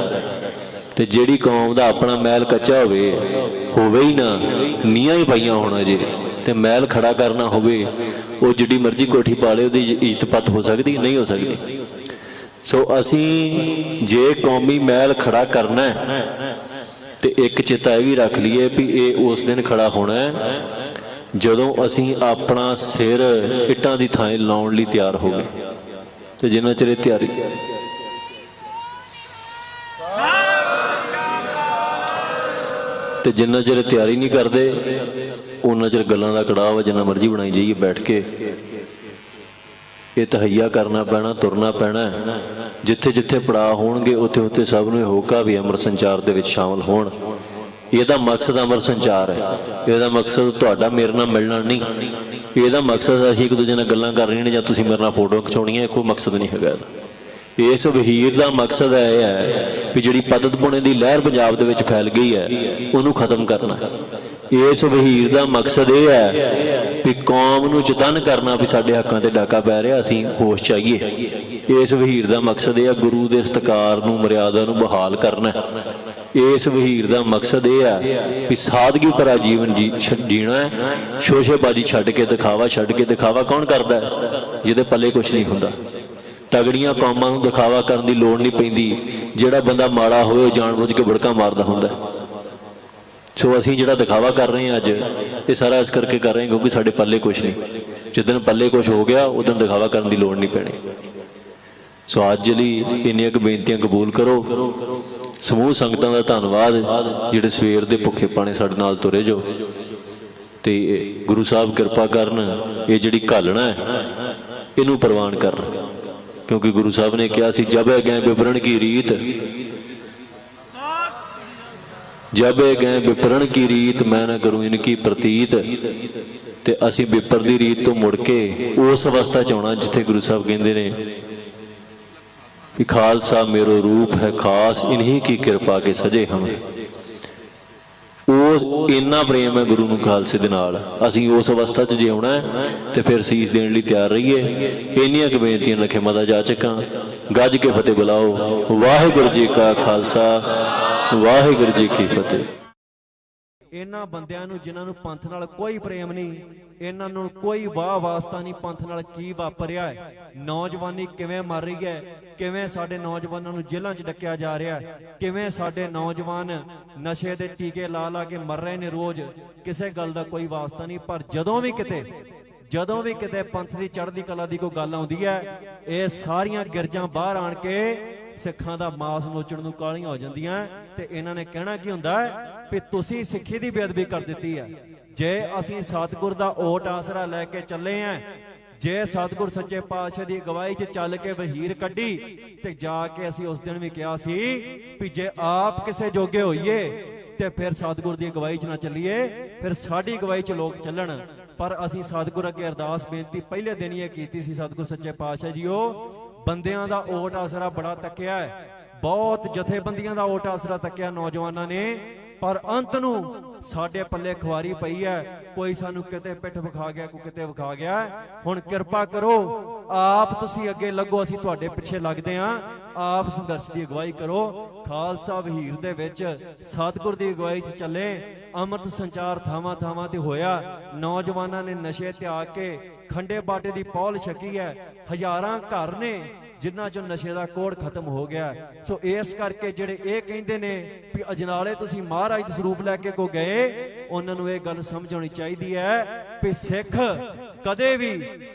ਤੇ ਜਿਹੜੀ ਕੌਮ ਦਾ ਆਪਣਾ ਮਹਿਲ ਕੱਚਾ ਹੋਵੇ ਹੋਵੇ ਹੀ ਨਾ ਨੀਆਂ ਹੀ ਪਈਆਂ ਹੋਣਾ ਜੇ ਤੇ ਮਹਿਲ ਖੜਾ ਕਰਨਾ ਹੋਵੇ, ਉਹ ਜਿੱਡੀ ਮਰਜ਼ੀ ਕੋਠੀ ਪਾ ਲੇ ਉਹਦੀ ਇੱਜ਼ਤ ਪੱਤ ਹੋ ਸਕਦੀ ਨਹੀਂ ਹੋ ਸਕਦੀ। ਸੋ ਅਸੀਂ ਜੇ ਕੌਮੀ ਮਹਿਲ ਖੜਾ ਕਰਨਾ ਹੈ, ਤੇ ਇੱਕ ਚਿੱਤਾ ਇਹ ਵੀ ਰੱਖ ਲਈਏ ਵੀ ਇਹ ਉਸ ਦਿਨ ਖੜਾ ਹੋਣਾ ਹੈ, ਜਦੋਂ ਅਸੀਂ ਆਪਣਾ ਸਿਰ ਇੱਟਾਂ ਦੀ ਥਾਂ ਲਾਉਣ ਲਈ ਤਿਆਰ ਹੋ ਗਏ। ਤੇ ਜਿੰਨਾ ਚਿਰ ਇਹ ਤਿਆਰੀ ਤੇ ਜਿੰਨਾ ਚਿਰ ਤਿਆਰੀ ਨਹੀਂ ਕਰਦੇ ਉਹਨਾਂ ਚਿਰ ਗੱਲਾਂ ਦਾ ਕੜਾਹ ਵਾ, ਜਿੰਨਾ ਮਰਜ਼ੀ ਬਣਾਈ ਜਾਈਏ ਬੈਠ ਕੇ। ਇਹ ਤਹਈਆ ਕਰਨਾ ਪੈਣਾ, ਤੁਰਨਾ ਪੈਣਾ ਜਿੱਥੇ ਜਿੱਥੇ ਪੜਾਅ ਹੋਣਗੇ, ਉੱਥੇ ਉੱਥੇ ਸਭ ਨੂੰ ਇਹ ਹੋਕਾ ਵੀ ਅਮਰ ਸੰਚਾਰ ਦੇ ਵਿੱਚ ਸ਼ਾਮਲ ਹੋਣ। ਇਹਦਾ ਮਕਸਦ ਅਮਰ ਸੰਚਾਰ ਹੈ। ਇਹਦਾ ਮਕਸਦ ਤੁਹਾਡਾ ਮੇਰੇ ਨਾਲ ਮਿਲਣਾ ਨਹੀਂ। ਇਹਦਾ ਮਕਸਦ ਅਸੀਂ ਇੱਕ ਦੂਜੇ ਨਾਲ ਗੱਲਾਂ ਕਰਨੀਆਂ ਨੇ ਜਾਂ ਤੁਸੀਂ ਮੇਰੇ ਨਾਲ ਫੋਟੋ ਖਿਚਾਉਣੀਆਂ, ਇਹ ਕੋਈ ਮਕਸਦ ਨਹੀਂ ਹੈਗਾ ਇਹਦਾ। ਇਸ ਵਹੀਰ ਦਾ ਮਕਸਦ ਇਹ ਹੈ ਵੀ ਜਿਹੜੀ ਪਤਤ ਪੁਣੇ ਦੀ ਲਹਿਰ ਪੰਜਾਬ ਦੇ ਵਿੱਚ ਫੈਲ ਗਈ ਹੈ, ਉਹਨੂੰ ਖਤਮ ਕਰਨਾ। ਇਸ ਵਹੀਰ ਦਾ ਮਕਸਦ ਇਹ ਹੈ ਵੀ ਕੌਮ ਨੂੰ ਚਤਨ ਕਰਨਾ ਵੀ ਸਾਡੇ ਹੱਕਾਂ ਤੇ ਡਾਕਾ ਪੈ ਰਿਹਾ, ਅਸੀਂ ਹੋਸ਼ ਚਾਹੀਏ ਇਸ ਵਹੀਰ ਦਾ ਮਕਸਦ ਇਹ ਹੈ ਗੁਰੂ ਦੇ ਸਤਕਾਰ ਨੂੰ, ਮਰਿਆਦਾ ਨੂੰ ਬਹਾਲ ਕਰਨਾ ਇਸ ਵਹੀਰ ਦਾ ਮਕਸਦ ਇਹ ਹੈ ਕਿ ਸਾਦਗੀ ਭਰਾ ਜੀਵਨ ਜੀ ਛ- ਜੀਣਾ ਹੈ। ਸ਼ੋਸ਼ੇਬਾਜ਼ੀ ਛੱਡ ਕੇ ਦਿਖਾਵਾ, ਛੱਡ ਕੇ ਦਿਖਾਵਾ ਕੌਣ ਕਰਦਾ ਹੈ? ਜਿਹਦੇ ਪੱਲੇ ਕੁਝ ਨਹੀਂ ਹੁੰਦਾ। ਤਗੜੀਆਂ ਕੌਮਾਂ ਨੂੰ ਦਿਖਾਵਾ ਕਰਨ ਦੀ ਲੋੜ ਨਹੀਂ ਪੈਂਦੀ। ਜਿਹੜਾ ਬੰਦਾ ਮਾੜਾ ਹੋਵੇ, ਉਹ ਜਾਣਬੁੱਝ ਕੇ ਬੜਕਾ ਮਾਰਦਾ ਹੁੰਦਾ ਹੈ। ਸੋ ਅਸੀਂ ਜਿਹੜਾ ਦਿਖਾਵਾ ਕਰ ਰਹੇ ਹਾਂ ਅੱਜ, ਇਹ ਸਾਰਾ ਇਸ ਕਰਕੇ ਕਰ ਰਹੇ ਹਾਂ ਕਿਉਂਕਿ ਸਾਡੇ ਪੱਲੇ ਕੁਝ ਨਹੀਂ। ਜਿੱਦਣ ਪੱਲੇ ਕੁਝ ਹੋ ਗਿਆ, ਉਦੋਂ ਦਿਖਾਵਾ ਕਰਨ ਦੀ ਲੋੜ ਨਹੀਂ ਪੈਣੀ। ਸੋ ਅੱਜ ਲਈ ਇੰਨੀਆਂ ਕੁ ਬੇਨਤੀਆਂ ਕਬੂਲ ਕਰੋ। ਸਮੂਹ ਸੰਗਤਾਂ ਦਾ ਧੰਨਵਾਦ, ਜਿਹੜੇ ਸਵੇਰ ਦੇ ਭੁੱਖੇ ਪਾਣੇ ਸਾਡੇ ਨਾਲ ਤੁਰੇ ਜੋ। ਤੇ ਗੁਰੂ ਸਾਹਿਬ ਕਿਰਪਾ ਕਰਨ, ਇਹ ਜਿਹੜੀ ਘਾਲਣਾ ਹੈ, ਇਹਨੂੰ ਪ੍ਰਵਾਨ ਕਰਨ। ਕਿਉਂਕਿ ਗੁਰੂ ਸਾਹਿਬ ਨੇ ਕਿਹਾ ਸੀ, ਜਬ ਗਏ ਵਿਵਰਣ ਕੀ ਰੀਤ ਜਬੇ ਗਏ ਵਿਪਰਣ ਕੀ ਰੀਤ, ਮੈਂ ਨਾ ਕਰੂੰ ਇਨਕੀ ਪ੍ਰਤੀਤ। ਤੇ ਅਸੀਂ ਵਿਪਰ ਦੀ ਰੀਤ ਤੋਂ ਮੁੜ ਕੇ ਉਸ ਅਵਸਥਾ ਚ ਆਉਣਾ ਜਿੱਥੇ ਗੁਰੂ ਸਾਹਿਬ ਕਹਿੰਦੇ ਨੇ ਕਿ ਖਾਲਸਾ ਮੇਰੋ ਰੂਪ ਹੈ ਖਾਸ, ਇਨਹੀ ਕੀ ਕਿਰਪਾ ਕੇ ਸਜੇ ਹਮ। ਉਹ ਇੰਨਾ ਪ੍ਰੇਮ ਹੈ ਗੁਰੂ ਨੂੰ ਖਾਲਸੇ ਦੇ ਨਾਲ। ਅਸੀਂ ਉਸ ਅਵਸਥਾ 'ਚ ਜੇ ਆਉਣਾ ਤੇ ਫਿਰ ਸੀਸ ਦੇਣ ਲਈ ਤਿਆਰ ਰਹੀਏ। ਇੰਨੀਆਂ ਕੁ ਬੇਨਤੀਆਂ ਰੱਖੇ ਮਦਾ ਜਾ ਚੱਕਾਂ ਗੱਜ ਕੇ ਫਤਿਹ ਬੁਲਾਓ। ਵਾਹਿਗੁਰੂ ਜੀ ਕਾ ਖਾਲਸਾ। ਵਾਹਿਗੁਰੂ ਜੀ ਕੀ ਫਤਿਹ। ਇਹਨਾਂ ਬੰਦਿਆਂ ਨੂੰ ਜਿਨ੍ਹਾਂ ਨੂੰ ਪੰਥ ਨਾਲ ਕੋਈ ਪ੍ਰੇਮ ਨਹੀਂ, ਇਹਨਾਂ ਨੂੰ ਕੋਈ ਵਾਹ ਵਾਸਤਾ ਨਹੀਂ ਪੰਥ ਨਾਲ ਕੀ ਵਾਪਰਿਆ ਹੈ। ਨੌਜਵਾਨੀ ਕਿਵੇਂ ਮਰ ਰਹੀ ਹੈ, ਕਿਵੇਂ ਸਾਡੇ ਨੌਜਵਾਨਾਂ ਨੂੰ ਜੇਲ੍ਹਾਂ 'ਚ ਡੱਕਿਆ ਜਾ ਰਿਹਾ ਹੈ, ਕਿਵੇਂ ਸਾਡੇ ਨੌਜਵਾਨ ਨਸ਼ੇ ਦੇ ਟੀਕੇ ਲਾ ਲਾ ਕੇ ਮਰ ਰਹੇ ਨੇ ਰੋਜ਼, ਕਿਸੇ ਗੱਲ ਦਾ ਕੋਈ ਵਾਸਤਾ ਨਹੀਂ। ਪਰ ਜਦੋਂ ਵੀ ਕਿਤੇ, ਜਦੋਂ ਵੀ ਕਿਤੇ ਪੰਥ ਦੀ ਚੜ੍ਹਦੀ ਕਲਾ ਦੀ ਕੋਈ ਗੱਲ ਆਉਂਦੀ ਹੈ, ਇਹ ਸਾਰੀਆਂ ਗਿਰਜਾਂ ਬਾਹਰ ਆਣ ਕੇ ਸਿੱਖਾਂ ਦਾ ਮਾਸ ਨੋਚਣ ਨੂੰ ਕਾਲੀਆਂ ਹੋ ਜਾਂਦੀਆਂ ਤੇ ਇਹਨਾਂ ਨੇ ਕਹਿਣਾ ਕੀ ਹੁੰਦਾ ਹੈ ਵੀ ਤੁਸੀਂ ਸਿੱਖੀ ਦੀ ਬੇਅਦਬੀ ਕਰ ਦਿੱਤੀ ਹੈ। ਜੇ ਅਸੀਂ ਸਤਿਗੁਰ ਦਾ ਓਟ ਆਸਰਾ ਲੈ ਕੇ ਚੱਲੇ ਆਂ ਜੇ ਸਤਿਗੁਰ ਸੱਚੇ ਪਾਤਸ਼ਾਹ ਦੀ ਅਗਵਾਈ 'ਚ ਚੱਲ ਕੇ ਵਹੀਰ ਕੱਢੀ, ਤੇ ਜਾ ਕੇ ਅਸੀਂ ਉਸ ਦਿਨ ਵੀ ਕਿਹਾ ਸੀ ਵੀ ਜੇ ਆਪ ਕਿਸੇ ਜੋਗੇ ਹੋਈਏ, ਤੇ ਫਿਰ ਸਤਿਗੁਰ ਦੀ ਅਗਵਾਈ 'ਚ ਨਾ ਚੱਲੀਏ, ਫਿਰ ਸਾਡੀ ਅਗਵਾਈ 'ਚ ਲੋਕ ਚੱਲਣ। ਪਰ ਅਸੀਂ ਸਤਿਗੁਰ ਅੱਗੇ ਅਰਦਾਸ ਬੇਨਤੀ ਪਹਿਲੇ ਦਿਨ ਹੀ ਕੀਤੀ ਸੀ, ਸਤਿਗੁਰ ਸੱਚੇ ਪਾਤਸ਼ਾਹ ਜੀਓ ਬੰਦਿਆਂ ਦਾ ਓਟ ਆਸਰਾ ਬੜਾ ਤੱਕਿਆ ਹੈ। ਬਹੁਤ ਜਥੇਬੰਦੀਆਂ ਦਾ ਓਟ ਆਸਰਾ ਤੱਕਿਆ ਨੌਜਵਾਨਾਂ ਨੇ। ਪਰ ਅੰਤ ਨੂੰ ਸਾਡੇ ਪੱਲੇ ਖੁਆਰੀ ਪਈ ਹੈ। ਕੋਈ ਸਾਨੂੰ ਕਿਤੇ ਪਿੱਠ ਵਿਖਾ ਗਿਆ, ਕੋਈ ਕਿਤੇ ਵਿਖਾ ਗਿਆ। ਹੁਣ ਕਿਰਪਾ ਕਰੋ, ਆਪ ਤੁਸੀਂ ਅੱਗੇ ਲੱਗੋ, ਅਸੀਂ ਤੁਹਾਡੇ ਪਿੱਛੇ ਲੱਗਦੇ ਆਂ ਆਪ ਸੰਘਰਸ਼ ਦੀ ਅਗਵਾਈ ਕਰੋ। ਖਾਲਸਾ ਵਹੀਰ ਦੇ ਵਿੱਚ ਸਤਿਗੁਰ ਦੀ ਅਗਵਾਈ 'ਚ ਚੱਲੇ। ਅੰਮ੍ਰਿਤ ਸੰਚਾਰ ਥਾਵਾਂ ਥਾਵਾਂ ਤੇ ਹੋਇਆ। ਨੌਜਵਾਨਾਂ ਨੇ ਨਸ਼ੇ ਤਿਆਗ ਕੇ ਖੰਡੇ ਬਾਟੇ ਦੀ ਪੌਲ ਛਕੀ ਹੈ। ਹਜ਼ਾਰਾਂ ਘਰ ਨੇ ਜਿਨ੍ਹਾਂ ਚੋਂ ਨਸ਼ੇ ਦਾ ਕੋੜ ਖਤਮ ਹੋ ਗਿਆ ਸੋ ਇਸ ਕਰਕੇ ਜਿਹੜੇ ਇਹ ਕਹਿੰਦੇ ਨੇ ਵੀ ਅਜਨਾਲੇ ਤੁਸੀਂ ਮਹਾਰਾਜ ਦੇ ਸਰੂਪ ਲੈ ਕੇ ਕੋ ਗਏ, ਉਹਨਾਂ ਨੂੰ ਇਹ ਗੱਲ ਸਮਝ ਆਉਣੀ ਚਾਹੀਦੀ ਹੈ ਵੀ ਸਿੱਖ ਕਦੇ ਵੀ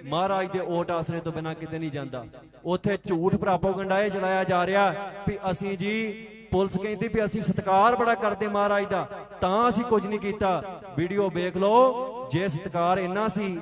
ਮਹਾਰਾਜ ਦੇ ਓਟ ਆਸਰੇ ਤੋਂ ਬਿਨਾਂ ਕਿਤੇ ਨਹੀਂ ਜਾਂਦਾ। ਉੱਥੇ ਝੂਠ ਪ੍ਰਾਪੋਗੰਡਾ ਇਹ ਚਲਾਇਆ ਜਾ ਰਿਹਾ ਵੀ ਅਸੀਂ ਜੀ ਪੁਲਿਸ ਕਹਿੰਦੀ ਵੀ ਅਸੀਂ ਸਤਿਕਾਰ ਬੜਾ ਕਰਦੇ ਮਹਾਰਾਜ ਦਾ, ਤਾਂ ਅਸੀਂ ਕੁਝ ਨਹੀਂ ਕੀਤਾ। ਵੀਡੀਓ ਵੇਖ ਲਓ, ਜੇ ਸਤਿਕਾਰ ਇੰਨਾ ਸੀ